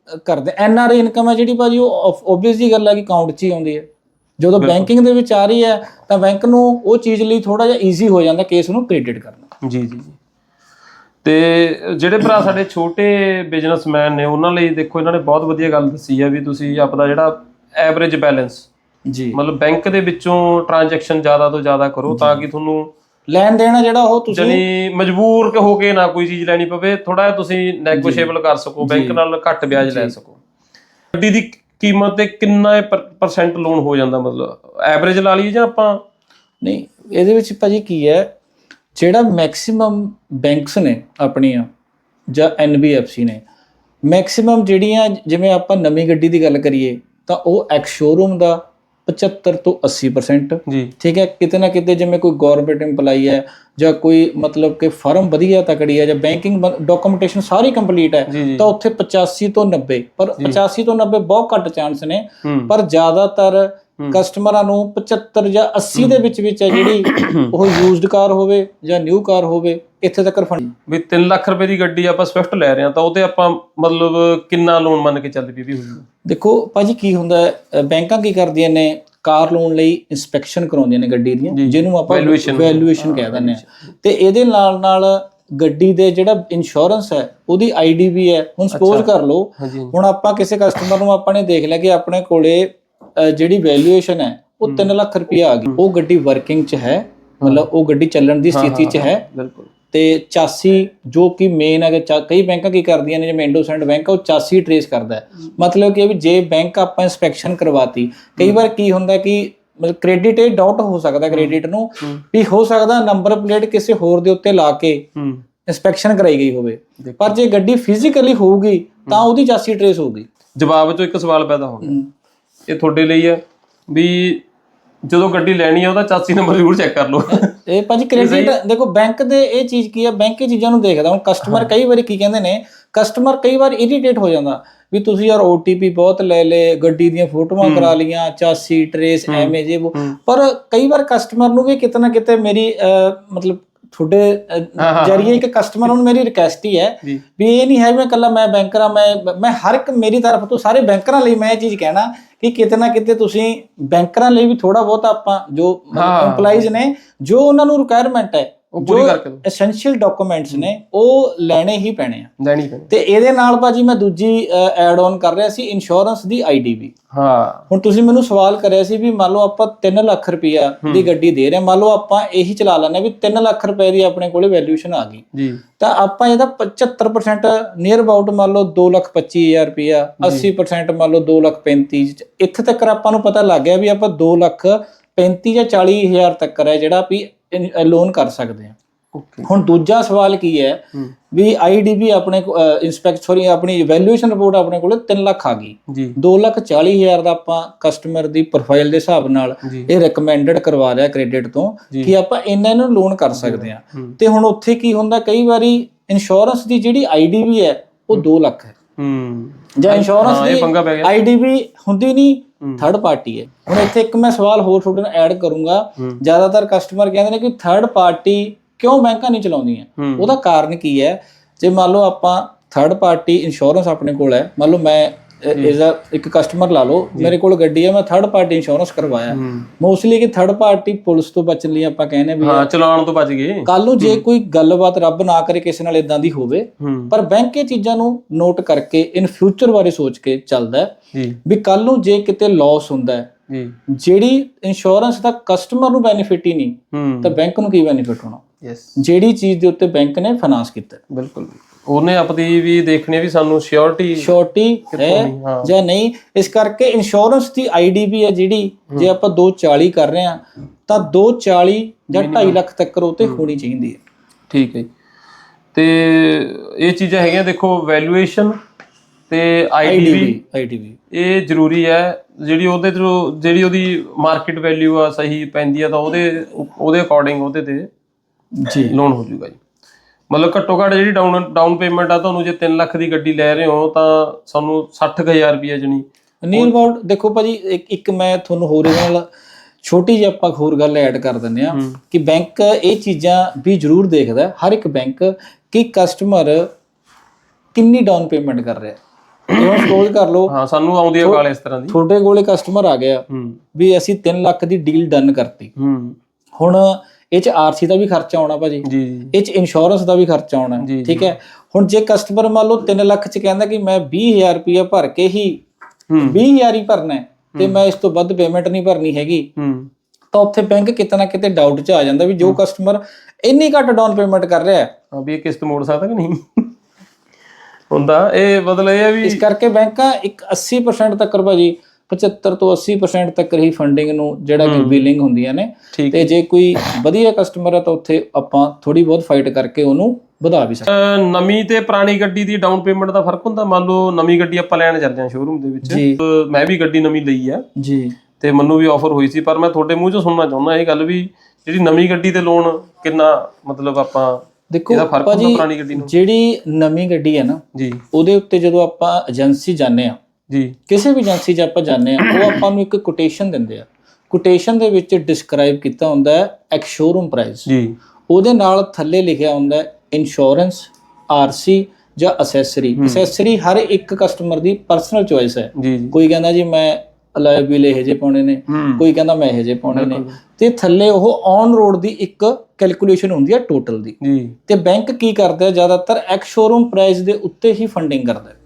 ਆ ਕਰਦੇ ਐਨ ਆਰ ਆਈ ਇਨਕਮ ਹੈ ਜਿਹੜੀ ਭਾਜੀ ਉਹ ਆਬਵੀਅਸ ਜੀ ਗੱਲ ਹੈ ਕਿ ਅਕਾਊਂਟ 'ਚ ਹੀ ਆਉਂਦੀ ਹੈ। ਜਦੋਂ ਬੈਂਕਿੰਗ ਦੇ ਵਿੱਚ ਆ ਰਹੀ ਹੈ ਤਾਂ ਬੈਂਕ ਨੂੰ ਉਹ ਚੀਜ਼ ਲਈ ਥੋੜਾ ਜਿਹਾ ਈਜ਼ੀ ਹੋ ਜਾਂਦਾ ਕੇਸ ਨੂੰ ਕ੍ਰੈਡਿਟ ਕਰਨਾ। ਜੀ ਜੀ ਜੀ। ਤੇ ਜਿਹੜੇ ਭਰਾ ਸਾਡੇ ਛੋਟੇ ਬਿਜ਼ਨਸਮੈਨ ਨੇ ਉਹਨਾਂ ਲਈ ਦੇਖੋ ਇਹਨਾਂ ਨੇ ਬਹੁਤ ਵਧੀਆ ਗੱਲ ਦੱਸੀ ਹੈ ਵੀ ਤੁਸੀਂ ਆਪਦਾ ਜਿਹੜਾ ਐਵਰੇਜ ਬੈਲੈਂਸ ਜੀ। ਮਤਲਬ ਬੈਂਕ ਦੇ ਵਿੱਚੋਂ ਟ੍ਰਾਂਜੈਕਸ਼ਨ ਜ਼ਿਆਦਾ ਤੋਂ ਜ਼ਿਆਦਾ ਕਰੋ ਤਾਂ ਕਿ ਤੁਹਾਨੂੰ ਲੈਣ ਦੇਣ ਆ ਜਿਹੜਾ ਉਹ ਤੁਸੀਂ ਜਾਨੀ ਮਜਬੂਰ ਹੋ ਕੇ ਨਾ ਕੋਈ ਚੀਜ਼ ਲੈਣੀ ਪਵੇ ਥੋੜਾ ਜਿਹਾ ਤੁਸੀਂ ਨੈਗੋਸ਼ੀਏਬਲ ਕਰ ਸਕੋ ਬੈਂਕ ਨਾਲ ਘੱਟ ਵਿਆਜ ਲੈ ਸਕੋ। ਗੱਡੀ ਦੀ ਕੀਮਤ ਤੇ ਕਿੰਨਾ ਪਰਸੈਂਟ ਲੋਨ ਹੋ ਜਾਂਦਾ ਮਤਲਬ ਐਵਰੇਜ ਲਾ ਲਈਏ ਜਾਂ ਆਪਾਂ ਨਹੀਂ ਇਹਦੇ ਵਿੱਚ ਭਾਜੀ ਕੀ ਹੈ ਜਿਹੜਾ ਮੈਕਸਿਮਮ ਬੈਂਕਸ ਨੇ ਆਪਣੀਆਂ ਜਾਂ ਐਨਬੀਐਫਸੀ ਨੇ ਮੈਕਸਿਮਮ ਜਿਹੜੀਆਂ ਜਿਵੇਂ ਆਪਾਂ ਨਵੀਂ ਗੱਡੀ ਦੀ ਗੱਲ ਕਰੀਏ ਤਾਂ ਉਹ ਐਕਸ ਸ਼ੋਰੂਮ ਦਾ 75 ਤੋਂ 80% ਜੀ। ਠੀਕ ਹੈ ਕਿਤੇ ਨਾ ਕਿਤੇ ਜਿਵੇਂ ਕੋਈ ਗਵਰਨਮੈਂਟ EMPLOYE ਹੈ ਜਾਂ ਕੋਈ ਮਤਲਬ ਕਿ ਫਰਮ ਵਧੀਆ ਤਕੜੀ ਹੈ ਜਾਂ ਬੈਂਕਿੰਗ ਡਾਕੂਮੈਂਟੇਸ਼ਨ ਸਾਰੀ ਕੰਪਲੀਟ ਹੈ ਤਾਂ ਉੱਥੇ 85 ਤੋਂ 90 ਪਰ 85 ਤੋਂ 90 ਬਹੁਤ ਘੱਟ ਚਾਂਸ ਨੇ ਪਰ ਜ਼ਿਆਦਾਤਰ ਕਸਟਮਰਾਂ ਨੂੰ 75 ਜਾਂ 80 ਦੇ ਵਿੱਚ ਵਿੱਚ ਹੈ ਜਿਹੜੀ ਉਹ ਯੂਜ਼ਡ ਕਾਰ ਹੋਵੇ ਜਾਂ ਨਿਊ ਕਾਰ ਹੋਵੇ ਇੱਥੇ ਤੱਕ ਫੰਡ ਵੀ 3 ਲੱਖ ਰੁਪਏ ਦੀ ਗੱਡੀ ਆਪਾਂ ਸਵਿਫਟ ਲੈ ਰਹੇ ਹਾਂ ਤਾਂ ਉਹ ਤੇ ਆਪਾਂ ਮਤਲਬ ਕਿੰਨਾ ਲੋਨ ਮੰਨ ਕੇ ਚੱਲ ਪਈ ਵੀ ਹੋਊ ਦੇਖੋ ਭਾਜੀ ਕੀ ਹੁੰਦਾ ਬੈਂਕਾਂ ਕੀ ਕਰਦੀਆਂ ਨੇ ਕਾਰ ਲੋਨ ਲਈ ਇਨਸਪੈਕਸ਼ਨ ਕਰਾਉਂਦੀਆਂ ਨੇ ਗੱਡੀ ਦੀਆਂ ਜਿਹਨੂੰ ਆਪਾਂ। ਵੈਲਿਊਏਸ਼ਨ ਕਹਿ ਦਿੰਦੇ ਆ ਤੇ ਇਹਦੇ ਨਾਲ ਨਾਲ ਗੱਡੀ ਦੇ ਜਿਹੜਾ ਇੰਸ਼ੋਰੈਂਸ ਹੈ ਉਹਦੀ ਆਈਡੀ ਵੀ ਹੈ ਹੁਣ ਸਪੋਜ਼ ਕਰ ਲਓ ਹੁਣ ਆਪਾਂ ਕਿਸੇ ਕਸਟਮਰ ਨੂੰ ਆਪਾਂ ਨੇ ਦੇਖ ਲਿਆ ਕਿ ਆਪਣੇ ਕੋਲੇ ਜਿਹੜੀ ਵੈਲਿਊਏਸ਼ਨ ਹੈ ਉਹ 3 ਲੱਖ ਰੁਪਇਆ ਆ ਗਈ। ਉਹ ਗੱਡੀ ਵਰਕਿੰਗ 'ਚ ਹੈ ਮਤਲਬ ਉਹ ਗੱਡੀ ਚੱਲਣ ਦੀ ਸਥਿਤੀ 'ਚ ਹੈ ਬਿਲਕੁਲ। ਤੇ 84 ਜੋ ਕਿ ਮੇਨ ਹੈ ਕਈ ਬੈਂਕਾਂ ਕੀ ਕਰਦੀਆਂ ਨੇ ਜਿਵੇਂ ਇੰਡੋਸੈਂਡ ਬੈਂਕ ਉਹ 84 ਟਰੇਸ ਕਰਦਾ ਹੈ। ਮਤਲਬ ਕਿ ਵੀ ਜੇ ਬੈਂਕ ਆਪਾਂ ਇਨਸਪੈਕਸ਼ਨ ਕਰਵਾਤੀ ਕਈ ਵਾਰ ਕੀ ਹੁੰਦਾ ਕਿ ਮਤਲਬ ਕ੍ਰੈਡਿਟ ਇਹ ਡਾਊਟ ਹੋ ਸਕਦਾ ਕ੍ਰੈਡਿਟ ਨੂੰ ਵੀ ਹੋ ਸਕਦਾ ਨੰਬਰ ਪਲੇਟ ਕਿਸੇ ਹੋਰ ਦੇ ਉੱਤੇ ਲਾ ਕੇ ਇਨਸਪੈਕਸ਼ਨ ਕਰਾਈ ਗਈ ਹੋਵੇ। ਪਰ ਜੇ ਗੱਡੀ ਫਿਜ਼ੀਕਲੀ ਹੋਊਗੀ ਤਾਂ ਉਹਦੀ 84 ਟਰੇਸ ਹੋਊਗੀ। ਜਵਾਬ ਚੋਂ ਇੱਕ ਸਵਾਲ ਪੈਦਾ ਹੋ ਗਿਆ। ਇਹ ਤੁਹਾਡੇ ਲਈ ਹੈ ਵੀ ਜਦੋਂ ਗੱਡੀ ਲੈਣੀ ਹੈ ਉਹਦਾ 84 ਨੰਬਰ ਜ਼ਰੂਰ ਚੈੱਕ ਕਰ ਲਓ। ਇਹ ਭਾਜੀ ਕ੍ਰੈਡਿਟ ਦੇਖੋ ਬੈਂਕ ਦੇ ਇਹ ਚੀਜ਼ ਕੀ ਹੈ ਬੈਂਕ ਇਹ ਚੀਜ਼ਾਂ ਨੂੰ ਦੇਖਦਾ ਹੁਣ ਕਸਟਮਰ ਕਈ ਵਾਰੀ ਕੀ ਕਹਿੰਦੇ ਨੇ ਕਸਟਮਰ ਕਈ ਵਾਰ ਇਰੀਟੇਟ ਹੋ ਜਾਂਦਾ ਵੀ ਤੁਸੀਂ ਯਾਰ OTP ਬਹੁਤ ਲੈ ਲੇ ਗੱਡੀ ਦੀਆਂ ਫੋਟੋਆਂ ਕਰਾ ਲੀਆਂ 84 ਟਰੇਸ ਐਵੇਂ ਜੇ ਉਹ ਪਰ ਕਈ ਵਾਰ ਕਸਟਮਰ ਨੂੰ ਵੀ ਕਿਤੇ ਨਾ ਕਿਤੇ ਮੇਰੀ ਮਤਲਬ ਤੁਹਾਡੇ ਜਰੀਏ ਇੱਕ ਕਸਟਮਰ ਨੂੰ ਮੇਰੀ ਰਿਕਵੈਸਟ ਹੀ ਹੈ ਵੀ ਇਹ ਨਹੀਂ ਹੈ ਮੈਂ ਇਕੱਲਾ ਮੈਂ ਬੈਂਕਰ ਆ ਮੈਂ ਮੈਂ ਹਰ ਇੱਕ ਮੇਰੀ ਤਰਫ ਤੋਂ ਸਾਰੇ ਬੈਂਕਰਾਂ ਲਈ ਮੈਂ ਇਹ ਚੀਜ਼ ਕਹਿਣਾ ਕਿ ਕਿਤੇ ਨਾ ਕਿਤੇ ਤੁਸੀਂ ਬੈਂਕਰਾਂ ਲਈ ਵੀ ਥੋੜਾ ਬਹੁਤ ਆਪਾਂ ਜੋ EMPLOYEES ਨੇ ਜੋ ਉਹਨਾਂ ਨੂੰ ਰਿਕੁਆਇਰਮੈਂਟ ਹੈ ਉਹ ਪੂਰੀ ਕਰਕੇ ਦਿਓ। ਐਸੈਂਸ਼ੀਅਲ ਡਾਕੂਮੈਂਟਸ ਨੇ ਉਹ ਲੈਣੇ ਹੀ ਪੈਣੇ ਆ। ਲੈਣੀ ਪੈਣੀ। ਤੇ ਇਹਦੇ ਨਾਲ ਭਾਜੀ ਮੈਂ ਦੂਜੀ ਐਡ ਆਨ ਕਰ ਰਿਹਾ ਸੀ ਇੰਸ਼ੋਰੈਂਸ ਦੀ ਆਈਡੀ ਵੀ। ਹਾਂ। ਹੁਣ ਤੁਸੀਂ ਮੈਨੂੰ ਸਵਾਲ ਕਰਿਆ ਸੀ ਵੀ ਮੰਨ ਲਓ ਆਪਾਂ 3 ਲੱਖ ਰੁਪਇਆ ਦੀ ਗੱਡੀ ਦੇ ਰਹੇ ਮੰਨ ਲਓ ਆਪਾਂ ਇਹੀ ਚਲਾ ਹਾਂ ਵੀ 3 ਲੱਖ ਰੁਪਏ ਦੀ ਆਪਣੇ ਕੋਲੇ ਵੈਲਿਊਏਸ਼ਨ ਆ ਗਈ। ਜੀ। ਤਾਂ ਆਪਾਂ ਇਹਦਾ 75% ਨੀਅਰ ਅਬਾਊਟ ਮੰਨ ਲਓ 225000 ਰੁਪਇਆ 80% ਮੰਨ ਲਓ 235 ਇੱਥੇ ਤੱਕ ਆਪਾਂ ਨੂੰ ਪਤਾ ਲੱਗ ਗਿਆ ਵੀ ਆਪਾਂ 2 ਲੱਖ 35 ਜਾਂ 40000 ਤੱਕ ਹੈ ਜਿਹੜਾ ਵੀ ਲੋਨ ਕਰ ਸਕਦੇ ਹਾਂ। ਓਕੇ ਹੁਣ ਦੂਜਾ ਸਵਾਲ ਕੀ ਹੈ ਵੀ ਆਈਡੀਬੀ ਆਪਣੇ ਇਨਸਪੈਕਟ ਸੌਰੀ ਆਪਣੀ ਵੈਲਿਊਏਸ਼ਨ ਰਿਪੋਰਟ ਆਪਣੇ ਕੋਲੇ 3 ਲੱਖ ਆ ਗਈ। ਜੀ। 2 ਲੱਖ 40 ਹਜ਼ਾਰ ਦਾ ਆਪਾਂ ਕਸਟਮਰ ਦੀ ਪ੍ਰੋਫਾਈਲ ਦੇ ਹਿਸਾਬ ਨਾਲ ਇਹ ਰეკਮੈਂਡਡ ਕਰਵਾ ਲਿਆ ਕ੍ਰੈਡਿਟ ਤੋਂ। ਕਿ ਆਪਾਂ ਇਹਨਾਂ ਨੂੰ ਲੋਨ ਕਰ ਸਕਦੇ ਹੂੰ। ਤੇ ਹੁਣ ਉੱਥੇ ਕੀ ਹੁੰਦਾ ਕਈ ਵਾਰੀ ਇੰਸ਼ੋਰੈਂਸ ਦੀ ਜਿਹੜੀ ਆਈਡੀ ਵੀ ਹੈ ਉਹ 2 ਲੱਖ ਹੈ। ਹੂੰ। ਜਾਂ ਇੰਸ਼ੋਰੈਂਸ ਦੀ ਗਿਆ। ਆਈਡੀ ਵੀ ਹੁੰਦੀ ਨਹੀਂ ਥਰਡ ਪਾਰਟੀ ਹੈ। ਹੁਣ ਇੱਥੇ ਇੱਕ ਮੈਂ ਸਵਾਲ ਹੋਰ ਤੁਹਾਡੇ ਨਾਲ ਐਡ ਕਰੂੰਗਾ। ਜ਼ਿਆਦਾਤਰ ਕਸਟਮਰ ਕਹਿੰਦੇ ਨੇ ਕਿ ਥਰਡ ਪਾਰਟੀ ਕਿਉਂ ਬੈਂਕਾਂ ਨਹੀਂ ਚਲਾਉਂਦੀਆਂ? ਉਹਦਾ ਕਾਰਨ ਕੀ ਹੈ? ਜੇ ਮੰਨ ਲਓ ਆਪਾਂ ਥਰਡ ਪਾਰਟੀ ਇੰਸ਼ੋਰੈਂਸ ਆਪਣੇ ਕੋਲ ਹੈ ਮੰਨ ਲਓ ਮੈਂ ਐਜ਼ ਅ ਇੱਕ ਕਸਟਮਰ ਲਾ ਲਓ। ਮੇਰੇ ਕੋਲ ਗੱਡੀ ਹੈ ਮੈਂ ਥਰਡ ਪਾਰਟੀ ਇੰਸ਼ੋਰੈਂਸ ਕਰਵਾਇਆ। ਮੋਸਟਲੀ ਕਿ ਥਰਡ ਪਾਰਟੀ ਪੁਲਿਸ ਤੋਂ ਬਚਣ ਲਈ ਆਪਾਂ ਕਹਿੰਦੇ ਵੀ ਹਾਂ ਚਲਾਉਣ ਤੋਂ ਬਚ ਗਏ। ਕੱਲ ਨੂੰ ਜੇ ਕੋਈ ਗੱਲਬਾਤ ਰੱਬ ਨਾ ਕਰੇ ਕਿਸੇ ਨਾਲ ਇਦਾਂ ਦੀ ਹੋਵੇ ਪਰ ਬੈਂਕ ਇਹ ਚੀਜ਼ਾਂ ਨੂੰ ਨੋਟ ਕਰਕੇ ਇਨ ਫਿਊਚਰ ਬਾਰੇ ਸੋਚ ਕੇ ਚੱਲਦਾ ਵੀ ਕੱਲ ਨੂੰ ਜੇ ਕਿਤੇ ਲਾਸ ਹੁੰਦਾ ਹੈ ਜਿਹੜੀ ਇੰਸ਼ੋਰੈਂਸ ਦਾ ਕਸਟਮਰ ਨੂੰ ਬੈਨੀਫਿਟ ਹੀ ਨਹੀਂ ਤਾਂ ਬੈਂਕ ਨੂੰ ਕੀ ਬੈਨੀਫਿਟ ਹੋਣਾ? ਜਿਹੜੀ ਚੀਜ਼ ਦੇ ਉੱਤੇ ਬੈਂਕ ਨੇ ਫਾਈਨਾਂਸ ਕੀਤਾ। ਬਿਲਕੁਲ। ਉਹਨੇ ਆਪਣੀ ਵੀ ਦੇਖਣੀ ਵੀ ਸਾਨੂੰ ਸਿਕਿਉਰਿਟੀ ਸ਼ੋਰਟੀ ਹੈ ਹਾਂ। ਜਾਂ ਨਹੀਂ। ਇਸ ਕਰਕੇ ਇੰਸ਼ੋਰੈਂਸ ਦੀ ਆਈਡੀ ਵੀ ਹੈ ਜਿਹੜੀ ਜੇ ਆਪਾਂ 240 ਕਰ ਰਹੇ ਆ ਤਾਂ 240 ਜਾਂ 2.5 ਲੱਖ ਤੱਕ ਉਹ ਤੇ ਹੋਣੀ ਚਾਹੀਦੀ ਹੈ। ਠੀਕ ਹੈ ਜੀ। ਤੇ ਇਹ ਚੀਜ਼ਾਂ ਹੈਗੀਆਂ ਦੇਖੋ ਵੈਲਿਊਏਸ਼ਨ ਤੇ ਆਈਡੀਵੀ ਆਈਡੀਵੀ ਆਈਡੀਵੀ ਇਹ ਜ਼ਰੂਰੀ ਹੈ ਜਿਹੜੀ ਉਹਦੇ ਤੋਂ ਜਿਹੜੀ ਉਹਦੀ ਮਾਰਕੀਟ ਵੈਲਿਊ ਆ ਸਹੀ ਪੈਂਦੀ ਆ ਤਾਂ ਉਹਦੇ ਉਹਦੇ ਅਕੋਰਡਿੰਗ ਉਹਦੇ ਤੇ ਜੀ। ਲੋਨ ਹੋ ਜਾਊਗਾ ਜੀ। ਮਤਲਬ ਘੱਟੋ ਘੱਟ ਜਿਹੜੀ ਡਾਊਨ ਡਾਊਨ ਪੇਮੈਂਟ ਆ ਤੁਹਾਨੂੰ ਜੇ 3 ਲੱਖ ਦੀ ਗੱਡੀ ਲੈ ਰਹੇ ਹੋ ਤਾਂ ਸਾਨੂੰ 60000 ਰੁਪਏ ਜਣੀ। ਨੀਅਰ ਅਬਾਊਟ ਦੇਖੋ ਭਾਜੀ ਇੱਕ ਇੱਕ ਮੈਂ ਤੁਹਾਨੂੰ ਹੋਰ ਇਹਦੇ ਨਾਲ ਛੋਟੀ ਜਿਹੀ ਆਪਾਂ ਹੋਰ ਗੱਲ ਐਡ ਕਰ ਦਿੰਦੇ ਆ ਕਿ ਬੈਂਕ ਇਹ ਚੀਜ਼ਾਂ ਵੀ ਜ਼ਰੂਰ ਦੇਖਦਾ ਹੈ, ਹਰ ਇੱਕ ਬੈਂਕ ਕਿ ਕਸਟਮਰ ਕਿੰਨੀ ਡਾਊਨ ਪੇਮੈਂਟ ਕਰ ਰਿਹਾ। ਹੈ ਜਿਵੇਂ ਸਪੋਜ਼ ਕਰ ਲਓ ਹਾਂ ਸਾਨੂੰ ਆਉਂਦੀ ਆ ਕਾਲ ਇਸ ਤਰ੍ਹਾਂ ਦੀ। ਤੁਹਾਡੇ ਕੋਲੇ ਕਸਟਮਰ ਆ ਗਿਆ ਹੂੰ। ਵੀ ਅਸੀਂ 3 ਲੱਖ ਦੀ ਡੀਲ ਡਨ ਕਰਤੀ। ਹੂੰ। ਹੁਣ ਇਹ ਚ ਆਰਸੀ ਦਾ ਵੀ ਖਰਚਾ ਆਉਣਾ ਭਾਜੀ। ਜੀ ਜੀ। ਇਹ ਚ ਇੰਸ਼ੋਰੈਂਸ ਦਾ ਵੀ ਖਰਚਾ ਆਉਣਾ ਠੀਕ ਹੈ? ਹੁਣ ਜੇ ਕਸਟਮਰ ਮੰਨ ਲਓ 3 ਲੱਖ ਚ ਕਹਿੰਦਾ ਕਿ ਮੈਂ 20000 ਰੁਪਇਆ ਭਰ ਕੇ ਹੀ ਹੂੰ। 20000 ਹੀ ਭਰਨਾ ਹੈ ਤੇ ਮੈਂ ਇਸ ਤੋਂ ਵੱਧ ਪੇਮੈਂਟ ਨਹੀਂ ਭਰਨੀ ਹੈਗੀ ਤਾਂ ਉੱਥੇ ਬੈਂਕ ਕਿਤੇ ਨਾ ਕਿਤੇ ਡਾਊਟ 'ਚ ਆ ਜਾਂਦਾ ਵੀ ਜੋ ਕਸਟਮਰ ਇੰਨੀ ਘੱਟ ਡਾਊਨ ਪੇਮੈਂਟ ਕਰ ਰਿਹਾ ਹੈ। ਹਾਂ ਵੀ ਇਹ ਕਿਸ਼ਤ ਮੋੜ ਸਕਦਾ ਕਿ ਨਹੀਂ? ਹੁੰਦਾ ਇਹ ਮਤਲਬ ਇਹ ਹੈ ਵੀ ਇਸ ਕਰਕੇ ਬੈਂਕਾਂ ਇੱਕ 80% ਤੱਕ ਭਾਜੀ 75 ਤੋਂ 80% ਤੱਕ ਹੀ ਫੰਡਿੰਗ ਨੂੰ ਜਿਹੜਾ ਕਿ ਬਿਲਿੰਗ ਹੁੰਦੀਆਂ ਨੇ। ਤੇ ਜੇ ਕੋਈ ਵਧੀਆ ਕਸਟਮਰ ਹੈ ਤਾਂ ਉੱਥੇ ਆਪਾਂ ਥੋੜੀ ਬਹੁਤ ਫਾਈਟ ਕਰਕੇ ਉਹਨੂੰ ਵਧਾ ਵੀ ਸਕਦੇ ਨਵੀਂ ਤੇ ਪੁਰਾਣੀ ਗੱਡੀ ਦੀ ਡਾਊਨ ਪੇਮੈਂਟ ਦਾ ਫ਼ਰਕ ਹੁੰਦਾ? ਮੰਨ ਲਓ ਨਵੀਂ ਗੱਡੀ ਆਪਾਂ ਲੈਣ ਚੱਲਦੇ ਹਾਂ ਸ਼ੋਰੂਮ ਦੇ ਵਿੱਚ। ਮੈਂ ਵੀ ਗੱਡੀ ਨਵੀਂ ਲਈ ਆ। ਜੀ। ਤੇ ਮੈਨੂੰ ਵੀ ਆਫਰ ਹੋਈ ਸੀ ਪਰ ਮੈਂ ਤੁਹਾਡੇ ਮੂੰਹ ਚੋਂ ਸੁਣਨਾ ਚਾਹੁੰਦਾ ਇਹ ਗੱਲ ਵੀ ਜਿਹੜੀ ਨਵੀਂ ਗੱਡੀ ਤੇ ਲੋਨ ਕਿੰਨਾ ਮਤਲਬ ਆਪਾਂ ਦੇਖੋ ਇਹਦਾ ਫ਼ਰਕ ਹੁੰਦਾ ਭਾਜੀ ਪੁਰਾਣੀ ਗੱਡੀ ਨੂੰ? ਜਿਹੜੀ ਨਵੀਂ ਗੱਡੀ ਹੈ ਨਾ ਜੀ। ਉਹਦੇ ਉੱਤੇ ਜਦੋਂ ਆਪਾਂ ਏਜੰਸੀ ਜਾਂਦੇ ਆ ਜੀ। ਕਿਸੇ ਵੀ ਏਜੰਸੀ 'ਚ ਆਪਾਂ ਜਾਂਦੇ ਆ ਉਹ ਆਪਾਂ ਨੂੰ ਇੱਕ ਕੋਟੇਸ਼ਨ ਦਿੰਦੇ ਆ। ਕੋਟੇਸ਼ਨ ਦੇ ਵਿੱਚ ਡਿਸਕ੍ਰਾਈਬ ਕੀਤਾ ਹੁੰਦਾ ਹੈ ਐਕ ਸ਼ੋਰੂਮ ਪ੍ਰਾਈਸ ਜੀ। ਉਹਦੇ ਨਾਲ ਥੱਲੇ ਲਿਖਿਆ ਹੁੰਦਾ ਹੈ ਇੰਸ਼ੋਰੈਂਸ ਆਰਸੀ ਜਾਂ ਅਸੈਸਰੀ ਅਸੈਸਰੀ ਹਰ ਇੱਕ ਕਸਟਮਰ ਦੀ ਪਰਸਨਲ ਚੋਇਸ ਹੈ। ਜੀ ਜੀ। ਕੋਈ ਕਹਿੰਦਾ ਜੀ ਮੈਂ ਅਲਾਈ ਬਿਲ ਇਹ ਜੇ ਪਾਉਣੇ ਨੇ ਕੋਈ ਕਹਿੰਦਾ ਮੈਂ ਇਹ ਜੇ ਪਾਉਣੇ ਨੇ। ਤੇ ਥੱਲੇ ਉਹ ਔਨ ਰੋਡ ਦੀ ਇੱਕ ਕੈਲਕੂਲੇਸ਼ਨ ਹੁੰਦੀ ਹੈ ਟੋਟਲ ਦੀ। ਤੇ ਬੈਂਕ ਕੀ ਕਰਦਾ ਹੈ? ਜ਼ਿਆਦਾਤਰ ਐਕ ਸ਼ੋਰੂਮ ਪ੍ਰਾਈਸ ਦੇ ਉੱਤੇ ਹੀ ਫੰਡਿੰਗ ਕਰਦਾ ਹੈ।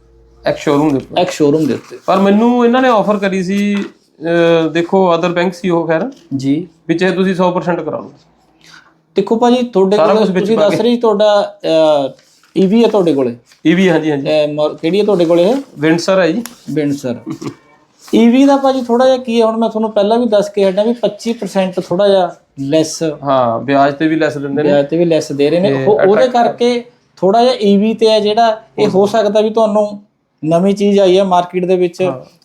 ਐਕ ਸ਼ੋਰੂਮ ਦੇ ਉੱਪਰ। ਐਕ ਸ਼ੋਰੂਮ ਦੇ ਉੱਤੇ। ਪਰ ਮੈਨੂੰ ਇਹਨਾਂ ਨੇ ਆਫਰ ਕਰੀ ਸੀ ਅਹ ਦੇਖੋ ਅਦਰ ਬੈਂਕ ਸੀ ਉਹ ਖੈਰ। ਜੀ। ਵਿੱਚ ਇਹ ਤੁਸੀਂ 100% ਕਰਾ ਲਓ। ਦੇਖੋ ਭਾਜੀ ਤੁਹਾਡੇ ਸਾਰਾ ਕੋਲ ਕੁਛ ਵਿੱਚ ਤੁਸੀਂ ਪਾ ਦੱਸ ਰਹੀ ਤੁਹਾਡਾ ਈਵੀ ਹੈ ਤੁਹਾਡੇ ਕੋਲੇ? ਇਹ ਵੀ ਹਾਂਜੀ ਹਾਂਜੀ। ਅਹ, ਮੋਰ- ਕਿਹੜੀ ਹੈ ਤੁਹਾਡੇ ਕੋਲੇ ਇਹ? ਵਿੰਡਸਰ ਹੈ ਜੀ। ਬਿੰਡ ਸਰ ਈਵੀ ਦਾ ਭਾਜੀ ਥੋੜਾ ਜਿਹਾ ਕੀ ਹੈ ਹੁਣ ਮੈਂ ਤੁਹਾਨੂੰ ਪਹਿਲਾਂ ਵੀ ਦੱਸ ਕੇ ਹਟਿਆ ਵੀ 25% ਥੋੜਾ ਜਿਹਾ ਲੈਸ ਹਾਂ ਵਿਆਜ ਤੇ ਵੀ ਲੈਸ ਦਿੰਦੇ ਨੇ। ਵਿਆਜ ਤੇ ਵੀ ਲੈਸ ਦੇ ਰਹੇ ਨੇ। ਉਹ- ਉਹਦੇ ਕਰਕੇ ਥੋੜਾ ਜਿਹਾ ਈਵੀ ਤੇ ਹੈ ਜਿਹੜਾ ਇਹ ਹੋ ਸਕਦਾ ਵੀ ਤੁਹਾਨੂੰ ਨਵੀਂ ਚੀਜ਼ ਆਈ ਹੈ ਮਾਰਕੀਟ ਦੇ ਵਿੱਚ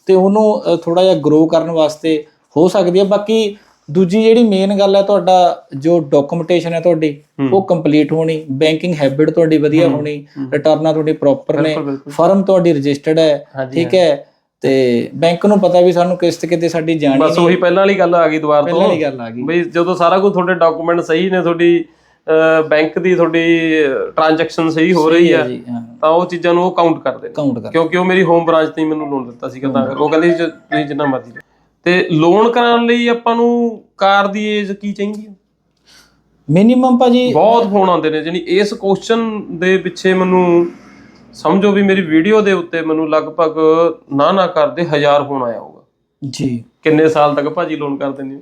ਤੇ ਉਹਨੂੰ ਥੋੜਾ ਜਿਹਾ ਗਰੋ ਕਰਨ ਵਾਸਤੇ ਹੋ ਸਕਦੀ ਹੈ। ਬਾਕੀ ਦੂਜੀ ਜਿਹੜੀ ਮੇਨ ਗੱਲ ਹੈ ਤੁਹਾਡਾ ਜੋ ਡਾਕੂਮੈਂਟੇਸ਼ਨ ਹੈ ਤੁਹਾਡੀ ਉਹ ਕੰਪਲੀਟ ਹੋਣੀ ਬੈਂਕਿੰਗ ਹੈਬਿਟ ਤੁਹਾਡੀ ਵਧੀਆ ਹੋਣੀ ਰਿਟਰਨਾਂ ਤੁਹਾਡੀ ਪ੍ਰੋਪਰ ਨੇ ਫਰਮ ਤੁਹਾਡੀ ਰਜਿਸਟਰਡ ਹੈ ਠੀਕ ਹੈ। ਤੇ ਬੈਂਕ ਨੂੰ ਪਤਾ ਵੀ ਸਾਨੂੰ ਕਿਸ਼ਤ ਕਿਤੇ ਸਾਡੀ ਜਾਣੀ ਬਸ ਉਹੀ ਪਹਿਲਾਂ ਵਾਲੀ ਗੱਲ ਆ ਗਈ ਦੁਬਾਰ ਪਹਿਲਾਂ ਤੋਂ ਵਾਲੀ ਗੱਲ ਆ ਗਈ। ਬਈ ਜਦੋਂ ਸਾਰਾ ਕੁਝ ਤੁਹਾਡੇ ਡਾਕੂਮੈਂਟ ਸਹੀ ਨੇ ਤੁਹਾਡੀ ਬੈਂਕ ਦੀ ਤੁਹਾਡੀ ਟ੍ਰਾਂਜੈਕਸ਼ਨ ਸਹੀ ਹੋ ਰਹੀ ਹੈ ਤਾਂ ਉਹ ਚੀਜ਼ਾਂ ਨੂੰ ਉਹ ਕਾਊਂਟ ਕਰਦੇ ਨੇ ਕਾਊਂਟ ਕਰ। ਕਿਉਂਕਿ ਉਹ ਮੇਰੀ ਹੋਮ ਬ੍ਰਾਂਚ ਤੇ ਮੈਨੂੰ ਲੋਨ ਦਿੱਤਾ ਸੀਗਾ ਤਾਂ ਉਹ ਕਹਿੰਦੇ ਤੁਸੀਂ ਜਿੰਨਾ ਮਰਜ਼ੀ। ਤੇ ਲੋਨ ਕਰਾਉਣ ਲਈ ਆਪਾਂ ਨੂੰ ਕਾਰ ਦੀ ਏਜ ਕੀ ਚਾਹੀਦੀ ਹੈ? ਮਿਨੀਮਮ ਭਾਜੀ ਬਹੁਤ ਫੋਨ ਆਉਂਦੇ ਨੇ ਜਾਨੀ ਇਸ ਕੁਐਸਚਨ ਦੇ ਪਿੱਛੇ ਮੈਨੂੰ ਸਮਝੋ ਵੀ ਮੇਰੀ ਵੀਡੀਓ ਦੇ ਉੱਤੇ ਮੈਨੂੰ ਲਗਭਗ ਨਾ ਨਾ ਕਰਦੇ ਹਜ਼ਾਰ ਫੋਨ ਆਇਆ ਹੋਊਗਾ। ਜੀ। ਕਿੰਨੇ ਸਾਲ ਤੱਕ ਭਾਜੀ ਲੋਨ ਕਰ ਦਿੰਦੇ ਹੋ?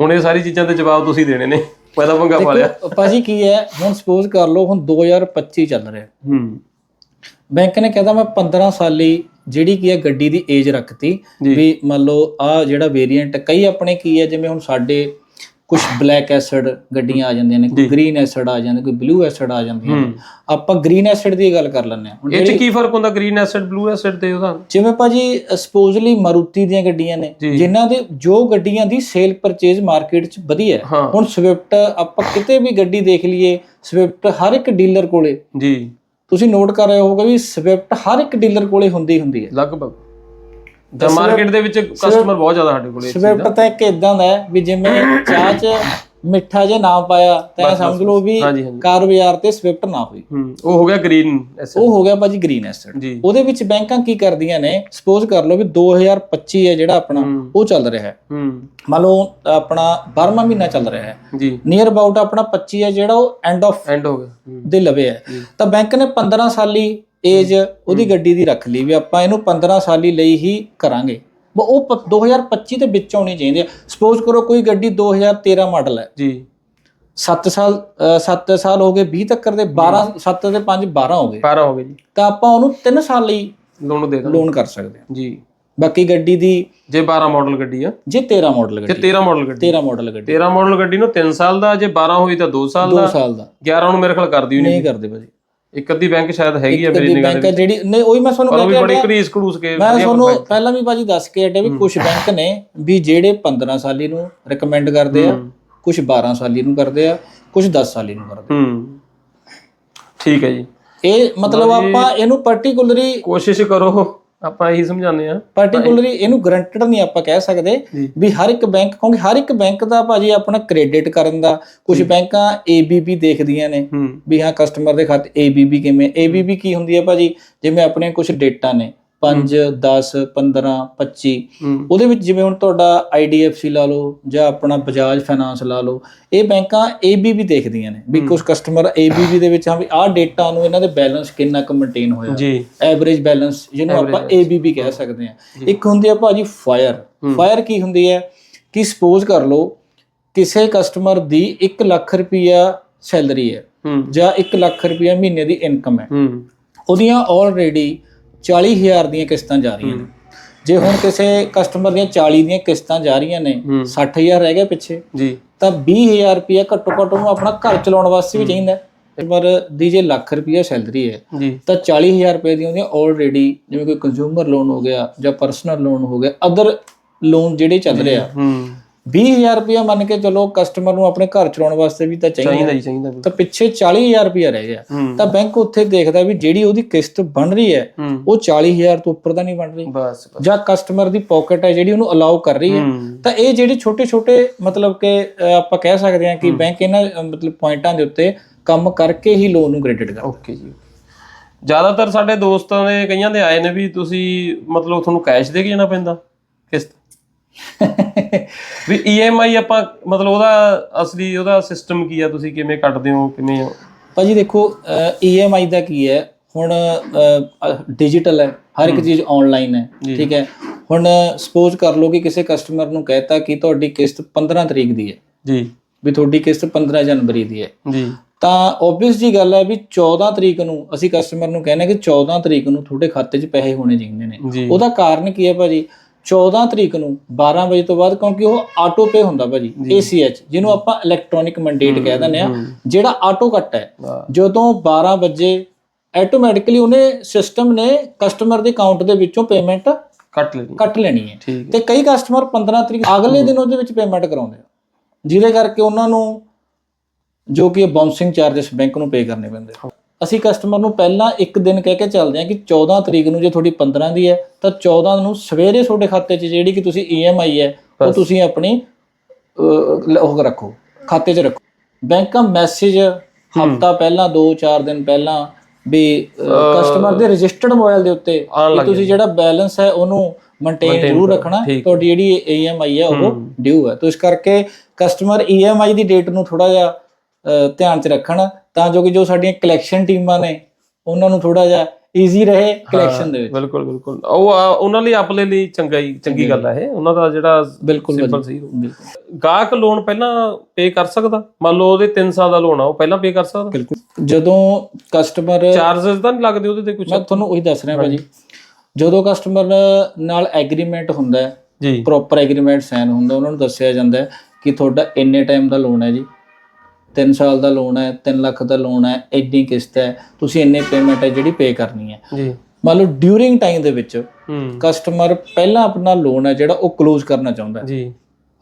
ਹੁਣ ਇਹ ਸਾਰੀ ਚੀਜ਼ਾਂ ਦੇ ਜਵਾਬ ਤੁਸੀਂ ਦੇਣੇ ਨੇ। ਮੈਂ ਤਾਂ ਪੰਗਾ ਪਾ ਲਿਆ। ਦੇਖੋ, ਭਾਜੀ ਕੀ ਹੈ ਹੁਣ ਸਪੋਜ਼ ਕਰ ਲਓ ਹੁਣ 2025 ਚੱਲ ਰਿਹਾ ਹੂੰ। ਬੈਂਕ ਨੇ ਕਹਿੰਦਾ ਮੈਂ 15 ਸਾਲੀ ਜਿਹੜੀ ਕੀ ਹੈ ਗੱਡੀ ਦੀ ਏਜ ਰੱਖਤੀ। ਵੀ ਮੰਨ ਲਓ ਆ ਜਿਹੜਾ ਵੇਰੀਐਂਟ ਕਈ ਆਪਣੇ ਕੀ ਹੈ ਜਿਵੇਂ ਹੁਣ ਸਾਡੇ ਕੁਝ ਬਲੈਕ ਐਸਿਡ ਗੱਡੀਆਂ ਆ ਜਾਂਦੀਆਂ ਨੇ ਕੋਈ ਗ੍ਰੀਨ ਐਸਿਡ ਆ ਜਾਂਦੇ ਕੋਈ ਬਲੂ ਐਸਿਡ ਆ ਜਾਂਦੀਆਂ ਨੇ। ਆਪਾਂ ਗ੍ਰੀਨ ਐਸਿਡ ਦੀ ਗੱਲ ਕਰ ਲੈਂਦੇ ਹਾਂ। ਇਹ ਚ ਕੀ ਫ਼ਰਕ ਹੁੰਦਾ ਗ੍ਰੀਨ ਐਸਿਡ ਬਲੂ ਐਸਿਡ ਤੇ ਉਹਦਾ? ਜਿਵੇਂ ਭਾਜੀ ਸਪੋਜ਼ਲੀ ਮਾਰੂਤੀ ਦੀਆਂ ਗੱਡੀਆਂ ਨੇ। ਜਿਨ੍ਹਾਂ ਦੇ ਜੋ ਗੱਡੀਆਂ ਦੀ ਸੇਲ ਪਰਚੇਜ਼ ਮਾਰਕੀਟ 'ਚ ਵਧੀਆ ਹੈ ਹੁਣ ਸਵਿਫਟ ਆਪਾਂ ਕਿਤੇ ਵੀ ਗੱਡੀ ਦੇਖ ਲਈਏ ਸਵਿਫਟ ਹਰ ਇੱਕ ਡੀਲਰ ਕੋਲੇ। ਜੀ। ਤੁਸੀਂ ਨੋਟ ਕਰ ਰਹੇ ਹੋਗੇ ਵੀ ਸਵਿਫਟ ਹਰ ਇੱਕ ਡੀਲਰ ਕੋਲੇ ਹੁੰਦੀ ਹੁੰਦੀ ਹੈ। ਲਗਭਗ। ਤਾਂ ਮਾਰਕੀਟ ਦੇ ਵਿੱਚ ਕਸਟਮਰ ਬਹੁਤ ਜ਼ਿਆਦਾ ਸਾਡੇ ਕੋਲੇ ਸਵਿਫਟ ਤਾਂ ਇੱਕ ਇਦਾਂ ਦਾ ਹੈ ਵੀ ਜਿਵੇਂ ਚਾਹ 'ਚ ਮਿੱਠਾ ਜੇ ਨਾ ਪਾਇਆ ਤਾਂ ਸਮਝ ਲਓ ਵੀ ਕਾਰ ਬਾਜ਼ਾਰ ਤੇ ਸਵਿਫਟ ਨਾ ਹੋਈ ਉਹ ਹੋ ਗਿਆ ਗ੍ਰੀਨ ਐਸਿਡ ਉਹ ਹੋ ਗਿਆ ਭਾਜੀ ਗ੍ਰੀਨ ਐਸਿਡ ਜੀ। ਉਹਦੇ ਵਿੱਚ ਬੈਂਕਾਂ ਕੀ ਕਰਦੀਆਂ ਨੇ ਸਪੋਜ਼ ਕਰ ਲਓ ਵੀ 2025 ਹੈ ਜਿਹੜਾ ਆਪਣਾ। ਉਹ ਚੱਲ ਰਿਹਾ ਹੈ। ਮੰਨ ਲਓ ਆਪਣਾ 12ਵਾਂ ਮਹੀਨਾ ਚੱਲ ਰਿਹਾ ਹੈ। ਜੀ। ਨੀਅਰ ਅਬਾਊਟ ਆਪਣਾ 25 ਹੈ ਜਿਹੜਾ ਉਹ ਐਂਡ ਆਫ ਐਂਡ ਹੋ ਗਿਆ। ਦੇ ਲਵੇ ਹੈ। ਤਾਂ ਬੈਂਕ ਨੇ 15 ਸਾਲੀ ਏਜ ਉਹਦੀ ਗੱਡੀ ਦੀ ਰੱਖ ਲਈ ਵੀ ਆਪਾਂ ਇਹਨੂੰ 15 ਸਾਲੀ ਲਈ ਹੀ ਕਰਾਂਗੇ। ਉਹ ਪ- 2025 ਦੇ ਵਿੱਚ ਆਉਣੀ ਚਾਹੀਦੀ ਹੈ ਸਪੋਜ਼ ਕਰੋ ਕੋਈ ਗੱਡੀ 2013 ਮਾਡਲ ਹੈ। ਜੀ। 7 ਸਾਲ 7 ਸਾਲ ਹੋ ਗਏ 20 ਤੱਕ ਦੇ 12 7 ਤੇ 5 12 ਹੋ ਗਏ। 12 ਹੋ ਗਏ ਜੀ। ਤਾਂ ਆਪਾਂ ਉਹਨੂੰ 3 ਸਾਲ ਲਈ ਲੋਨ ਦੇ ਦਾਂ ਲੋਨ ਕਰ ਸਕਦੇ ਹਾਂ। ਜੀ। ਬਾਕੀ ਗੱਡੀ ਦੀ ਜੇ 12 ਮਾਡਲ ਗੱਡੀ ਆ। ਜੇ 13 ਮਾਡਲ ਗੱਡੀ। 13 ਮਾਡਲ ਗੱਡੀ। 13 ਮਾਡਲ ਗੱਡੀ। 13 ਮਾਡਲ ਗੱਡੀ ਨੂੰ 3 ਸਾਲ ਦਾ ਜੇ 12 ਹੋਈ ਤਾਂ 2 ਸਾਲ 2 ਦਾ। ਸਾਲ ਦਾ। 11 ਨੂੰ ਮੇਰੇ ਖਿਆਲ ਕਰਦੀ ਹੋਣੀ ਨਹੀਂ। ਕਰਦੇ ਭਾਜੀ। ਇੱਕ ਅੱਧੀ ਬੈਂਕ ਸ਼ਾਇਦ ਹੈਗੀ ਆ ਮੇਰੀ ਨਿਗਾਹ ਬੈਂਕ ਦੇ ਹੈ ਜਿਹੜੀ ਨਹੀਂ ਉਹੀ ਮੈਂ ਤੁਹਾਨੂੰ ਪਰ ਉਹ ਕਹਿ ਵੀ ਕੇ ਬੜੀ ਘੜੂਸ ਮੈਂ ਵਧੀਆ ਤੁਹਾਨੂੰ ਪਹਿਲਾਂ ਵੀ ਭਾਜੀ ਦੱਸ ਕੇ ਹਟਿਆ ਵੀ ਕੁਝ ਬੈਂਕ ਨੇ ਵੀ ਜਿਹੜੇ 15 ਸਾਲੀ ਨੂੰ ਰეკਮੈਂਡ ਕਰਦੇ ਆ ਕੁਝ 12 ਸਾਲੀ ਨੂੰ ਕਰਦੇ ਆ ਕੁਝ 10 ਸਾਲੀ ਨੂੰ ਕਰਦੇ ਹੂੰ। ਠੀਕ ਹੈ ਜੀ। ਆ। ਇਹ ਮਤਲਬ ਆਪਾਂ ਇਹਨੂੰ ਪਾਰਟਿਕੂਲਰੀ ਕੋਸ਼ਿਸ਼ ਕਰੋ। ਆਪਾਂ ਇਹੀ ਸਮਝਾਉਂਦੇ ਆ ਪਾਰਟਿਕੂਲਰੀ ਇਹਨੂੰ ਗਰੰਟਡ ਨਹੀਂ ਆਪਾਂ ਕਹਿ ਸਕਦੇ। ਵੀ ਹਰ ਇੱਕ ਬੈਂਕ ਕਿਉਂਕਿ ਹਰ ਇੱਕ ਬੈਂਕ ਦਾ ਭਾਜੀ ਆਪਣਾ ਕ੍ਰੈਡਿਟ ਕਰਨ ਦਾ ਕੁਝ ਬੈਂਕਾਂ ABB ਦੇਖਦੀਆਂ ਨੇ ਵੀ ਹਾਂ ਕਸਟਮਰ ਦੇ ਖਾਤੇ ABB ਕਿਵੇਂ ABB ਕੀ ਹੁੰਦੀ ਹੈ ਭਾਜੀ? ਜਿਵੇਂ ਆਪਣੇ ਕੁਝ ਡੇਟਾ ਨੇ। 5 10 15 25 ਹੂੰ। ਉਹਦੇ ਵਿੱਚ ਜਿਵੇਂ ਹੁਣ ਤੁਹਾਡਾ IDFC ਲਾ ਲਓ ਜਾਂ ਆਪਣਾ ਬਜਾਜ ਫਾਈਨਾਂਸ ਲਾ ਲਓ ਇਹ ਬੈਂਕਾਂ ABB ਦੇਖਦੀਆਂ ਨੇ ਵੀ ਕੁਝ ਕਸਟਮਰ ABB ਦੇ ਵਿੱਚ ਹਾਂ ਵੀ ਆਹ ਡੇਟਾ ਨੂੰ ਇਹਨਾਂ ਦੇ ਬੈਲੈਂਸ ਕਿੰਨਾ ਕੁ ਮੇਨਟੇਨ ਹੋਇਆ। ਜੀ। ਐਵਰੇਜ ਬੈਲੈਂਸ ਜਿਹਨੂੰ ਆਪਾਂ ABB ਕਹਿ ਸਕਦੇ ਹਾਂ। ਇੱਕ ਹੁੰਦੀ ਆ ਭਾਜੀ ਫਾਇਰ ਫਾਇਰ ਕੀ ਹੁੰਦੀ ਹੈ ਕਿ ਸਪੋਜ਼ ਕਰ ਲਓ ਕਿਸੇ ਕਸਟਮਰ ਦੀ 1 ਲੱਖ ਰੁਪਈਆ ਸੈਲਰੀ ਹੈ ਜਾਂ 1 ਲੱਖ ਰੁਪਈਆ ਮਹੀਨੇ ਦੀ ਇਨਕਮ ਹੂੰ। ਉਹਦੀਆਂ ਆਲਰੇਡੀ 40000 ਦੀਆਂ ਕਿਸ਼ਤਾਂ ਜਾ ਰਹੀਆਂ ਨੇ। ਜੇ ਹੁਣ ਕਿਸੇ ਕਸਟਮਰ ਦੀਆਂ 40 ਦੀਆਂ ਕਿਸ਼ਤਾਂ ਜਾ ਰਹੀਆਂ ਨੇ ਹੂੰ। 60000 ਰਹਿ ਗਿਆ ਪਿੱਛੇ ਜੀ। ਤਾਂ 20000 ਰੁਪਇਆ ਘੱਟੋ ਘੱਟ ਉਹਨੂੰ ਆਪਣਾ ਘਰ ਚਲਾਉਣ ਵਾਸਤੇ ਵੀ ਚਾਹੀਦਾ। ਪਰ ਦੀ ਜੇ ਲੱਖ ਰੁਪਇਆ ਸੈਲਰੀ ਹੈ ਤਾਂ 40000 ਰੁਪਏ ਦੀਆਂ ਉਹਦੀਆਂ ਆਲਰੇਡੀ ਜਿਵੇਂ ਕੋਈ ਕੰਜ਼ਿਊਮਰ ਲੋਨ ਹੋ ਗਿਆ ਜਾਂ ਪਰਸਨਲ ਲੋਨ ਹੋ ਗਿਆ ਅਦਰ ਲੋਨ ਜਿਹੜੇ ਚੱਲ ਰਿਹਾ ਹੂੰ। 20000 ਰੁਪਇਆ ਮੰਨ ਕੇ ਚਲੋ ਕਸਟਮਰ ਨੂੰ ਆਪਣੇ ਘਰ ਚਲਾਉਣ ਵਾਸਤੇ ਵੀ ਤਾਂ ਚਾਹੀਦਾ। ਚਾਹੀਦਾ ਜੀ ਚਾਹੀਦਾ ਤਾਂ ਪਿੱਛੇ 40000 ਰੁਪਇਆ ਰਹਿ ਗਿਆ। ਹੂੰ। ਤਾਂ ਬੈਂਕ ਉੱਥੇ ਦੇਖਦਾ ਵੀ ਜਿਹੜੀ ਉਹਦੀ ਕਿਸ਼ਤ ਬਣ ਰਹੀ ਹੈ ਹੂੰ। ਉਹ 40000 ਤੋਂ ਉੱਪਰ ਤਾਂ ਨਹੀਂ ਬਣ ਰਹੀ। ਬਸ ਬਸ। ਜਾਂ ਕਸਟਮਰ ਦੀ ਪਾਕਟ ਹੈ ਜਿਹੜੀ ਉਹਨੂੰ ਅਲਾਉ ਕਰ ਰਹੀ ਹੈ। ਹੂੰ। ਤਾਂ ਇਹ ਜਿਹੜੇ ਛੋਟੇ ਛੋਟੇ ਮਤਲਬ ਕਿ ਆਪਾਂ ਕਹਿ ਸਕਦੇ ਹਾਂ ਕਿ ਬੈਂਕ ਇਹਨਾਂ ਮਤਲਬ ਪੁਆਇੰਟਾਂ ਦੇ ਉੱਤੇ ਕੰਮ ਕਰਕੇ ਹੀ ਲੋਨ ਨੂੰ ਕ੍ਰੈਡਿਟ ਕਰਦਾ। ਓਕੇ ਜੀ। ਜ਼ਿਆਦਾਤਰ ਸਾਡੇ ਦੋਸਤਾਂ ਦੇ ਕਈਆਂ ਦੇ ਆਏ ਨੇ ਵੀ ਤੁਸੀਂ ਮਤਲਬ ਤੁਹਾਨੂੰ ਕੈਸ਼ ਦੇ ਕੇ ਜਾਣਾ ਪੈਂਦਾ ਕਿਸ਼ਤ? ਵੀ EMI ਆਪਾਂ ਮਤਲਬ ਉਹਦਾ ਅਸਲੀ ਉਹਦਾ ਸਿਸਟਮ ਕੀ ਆ? ਤੁਸੀਂ ਕਿਵੇਂ ਕੱਟਦੇ ਹੋ? ਕਿਵੇਂ ਭਾਜੀ ਦੇਖੋ EMI ਦਾ ਕੀ ਹੈ? ਹੁਣ ਡਿਜੀਟਲ ਹੈ। ਹਰ ਇੱਕ ਚੀਜ਼ ਆਨਲਾਈਨ ਹੈ। ਠੀਕ ਹੈ? ਹੁਣ ਸਪੋਜ਼ ਕਰ ਲਓ ਕਿ ਕਿਸੇ ਕਸਟਮਰ ਨੂੰ ਕਹਿਤਾ ਕਿ ਤੁਹਾਡੀ ਕਿਸ਼ਤ 15 ਤਰੀਕ ਦੀ ਹੈ। ਜੀ। ਵੀ ਤੁਹਾਡੀ ਕਿਸ਼ਤ 15 ਜਨਵਰੀ ਦੀ ਹੈ। ਜੀ। ਤਾਂ ਓਬਵੀਅਸ ਜੀ ਗੱਲ ਹੈ ਵੀ 14 ਤਰੀਕ ਨੂੰ ਅਸੀਂ ਕਸਟਮਰ ਨੂੰ ਕਹਿੰਦੇ ਕਿ 14 ਤਰੀਕ ਨੂੰ ਤੁਹਾਡੇ ਖਾਤੇ 'ਚ ਪੈਸੇ ਹੋਣੇ ਚਾਹੀਦੇ ਨੇ। ਉਹਦਾ ਕਾਰਨ ਕੀ ਹੈ ਭਾਜੀ? 14 ਤਰੀਕ ਨੂੰ 12 ਵਜੇ ਤੋਂ ਬਾਅਦ ਕਿਉਂਕਿ ਉਹ ਆਟੋ ਪੇ ਹੁੰਦਾ ਭਾਜੀ ACH ਜਿਹਨੂੰ ਆਪਾਂ ਇਲੈਕਟ੍ਰੋਨਿਕ ਮੰਡੇਟ ਕਹਿ ਦਿੰਦੇ ਆ ਜਿਹੜਾ ਆਟੋ ਕੱਟ ਹੈ। ਜਦੋਂ 12 ਵਜੇ ਆਟੋਮੈਟਿਕਲੀ ਉਹਨੇ ਸਿਸਟਮ ਨੇ ਕਸਟਮਰ ਦੇ ਅਕਾਊਂਟ ਦੇ ਵਿੱਚੋਂ ਪੇਮੈਂਟ ਕੱਟ ਲੈਣੀ ਕੱਟ ਲੈਣੀ ਹੈ। ਤੇ ਕਈ ਕਸਟਮਰ 15 ਤਰੀਕ ਅਗਲੇ ਦਿਨ ਉਹਦੇ ਵਿੱਚ ਪੇਮੈਂਟ ਕਰਾਉਂਦੇ ਆ। ਜਿਹਦੇ ਕਰਕੇ ਉਹਨਾਂ ਨੂੰ ਜੋ ਕਿ ਬਾਉਂਸਿੰਗ ਚਾਰजेस ਬੈਂਕ ਨੂੰ ਪੇ ਕਰਨੇ ਪੈਂਦੇ ਆ। ਅਸੀਂ ਕਸਟਮਰ ਨੂੰ ਪਹਿਲਾਂ ਇੱਕ ਦਿਨ ਕਹਿ ਕੇ ਚੱਲਦੇ ਹਾਂ ਕਿ 14 ਤਰੀਕ ਨੂੰ ਜੇ ਤੁਹਾਡੀ 15 ਦੀ ਹੈ ਤਾਂ 14 ਨੂੰ ਸਵੇਰੇ ਤੁਹਾਡੇ ਖਾਤੇ 'ਚ ਜਿਹੜੀ ਕਿ ਤੁਸੀਂ EMI ਹੈ ਉਹ ਤੁਸੀਂ ਆਪਣੀ ਉਹ ਰੱਖੋ ਖਾਤੇ 'ਚ ਰੱਖੋ। ਬੈਂਕਾਂ ਮੈਸੇਜ ਹਫਤਾ ਪਹਿਲਾਂ 2-4 ਦਿਨ ਪਹਿਲਾਂ ਵੀ ਕਸਟਮਰ ਦੇ ਰਜਿਸਟਰਡ ਮੋਬਾਈਲ ਦੇ ਉੱਤੇ ਕਿ ਤੁਸੀਂ ਜਿਹੜਾ ਬੈਲੈਂਸ ਹੈ ਉਹਨੂੰ ਮੇਨਟੇਨ ਜ਼ਰੂਰ ਰੱਖਣਾ। ਤੁਹਾਡੀ ਜਿਹੜੀ EMI ਹੈ ਉਹ ਡਿਊ ਹੈ। ਤਾਂ ਇਸ ਕਰਕੇ ਕਸਟਮਰ EMI ਦੀ ਡੇਟ ਨੂੰ ਥੋੜਾ ਜਿਹਾ ਧਿਆਨ 'ਚ ਰੱਖਣ ਤਾਂ ਜੋ ਕਿ ਜੋ ਸਾਡੀਆਂ ਕਲੈਕਸ਼ਨ ਟੀਮਾਂ ਨੇ ਉਹਨਾਂ ਨੂੰ ਥੋੜਾ ਜਿਹਾ ਈਜ਼ੀ ਰਹੇ ਕਲੈਕਸ਼ਨ ਦੇ ਵਿੱਚ। ਬਿਲਕੁਲ ਬਿਲਕੁਲ। ਉਹ ਆ, ਉਹਨਾਂ ਲਈ ਆਪਣੇ ਲਈ ਚੰਗਾ ਹੀ ਚੰਗੀ ਗੱਲ ਆ ਇਹ। ਉਹਨਾਂ ਦਾ ਜਿਹੜਾ ਬਿਲਕੁਲ ਸਿੰਪਲ ਸਹੀ। ਬਿਲਕੁਲ। ਗਾਹਕ ਲੋਨ ਪਹਿਲਾਂ ਪੇ ਕਰ ਸਕਦਾ? ਮੰਨ ਲਓ ਉਹਦੇ 3 ਸਾਲ ਦਾ ਲੋਨ ਆ ਉਹ ਪਹਿਲਾਂ ਪੇ ਕਰ ਸਕਦਾ? ਬਿਲਕੁਲ। ਜਦੋਂ ਕਸਟਮਰ ਚਾਰजेस ਤਾਂ ਨਹੀਂ ਲੱਗਦੇ ਉਹਦੇ ਤੇ ਕੁਝ ਮੈਂ ਤੁਹਾਨੂੰ ਉਹੀ ਦੱਸ ਰਿਹਾ ਭਾਜੀ। ਜਦੋਂ ਕਸਟਮਰ ਨਾਲ ਐਗਰੀਮੈਂਟ ਹੁੰਦਾ ਹੈ ਜੀ। ਪ੍ਰੋਪਰ ਐਗਰੀਮੈਂਟ ਸਾਈਨ ਹੁੰਦਾ ਉਹਨਾਂ ਨੂੰ ਦੱਸਿਆ ਜਾਂਦਾ ਹੈ ਕਿ ਤੁਹਾਡਾ ਇੰਨੇ ਟਾਈਮ ਦਾ ਲੋਨ ਹੈ ਜੀ। 3 ਸਾਲ ਦਾ ਲੋਨ ਹੈ 3 ਲੱਖ ਦਾ ਲੋਨ ਹੈ ਇੰਨੀ ਕਿਸ਼ਤ ਹੈ ਤੁਸੀਂ ਇੰਨੇ ਪੇਮੈਂਟ ਹੈ ਜਿਹੜੀ ਪੇ ਕਰਨੀ ਹੈ। ਜੀ। ਮੰਨ ਲਓ ਡਿਊਰਿੰਗ ਟਾਈਮ ਦੇ ਵਿੱਚ ਕਸਟਮਰ ਪਹਿਲਾਂ ਆਪਣਾ ਲੋਨ ਹੈ ਜਿਹੜਾ ਉਹ ਕਲੋਜ਼ ਕਰਨਾ ਚਾਹੁੰਦਾ ਹੈ। ਜੀ।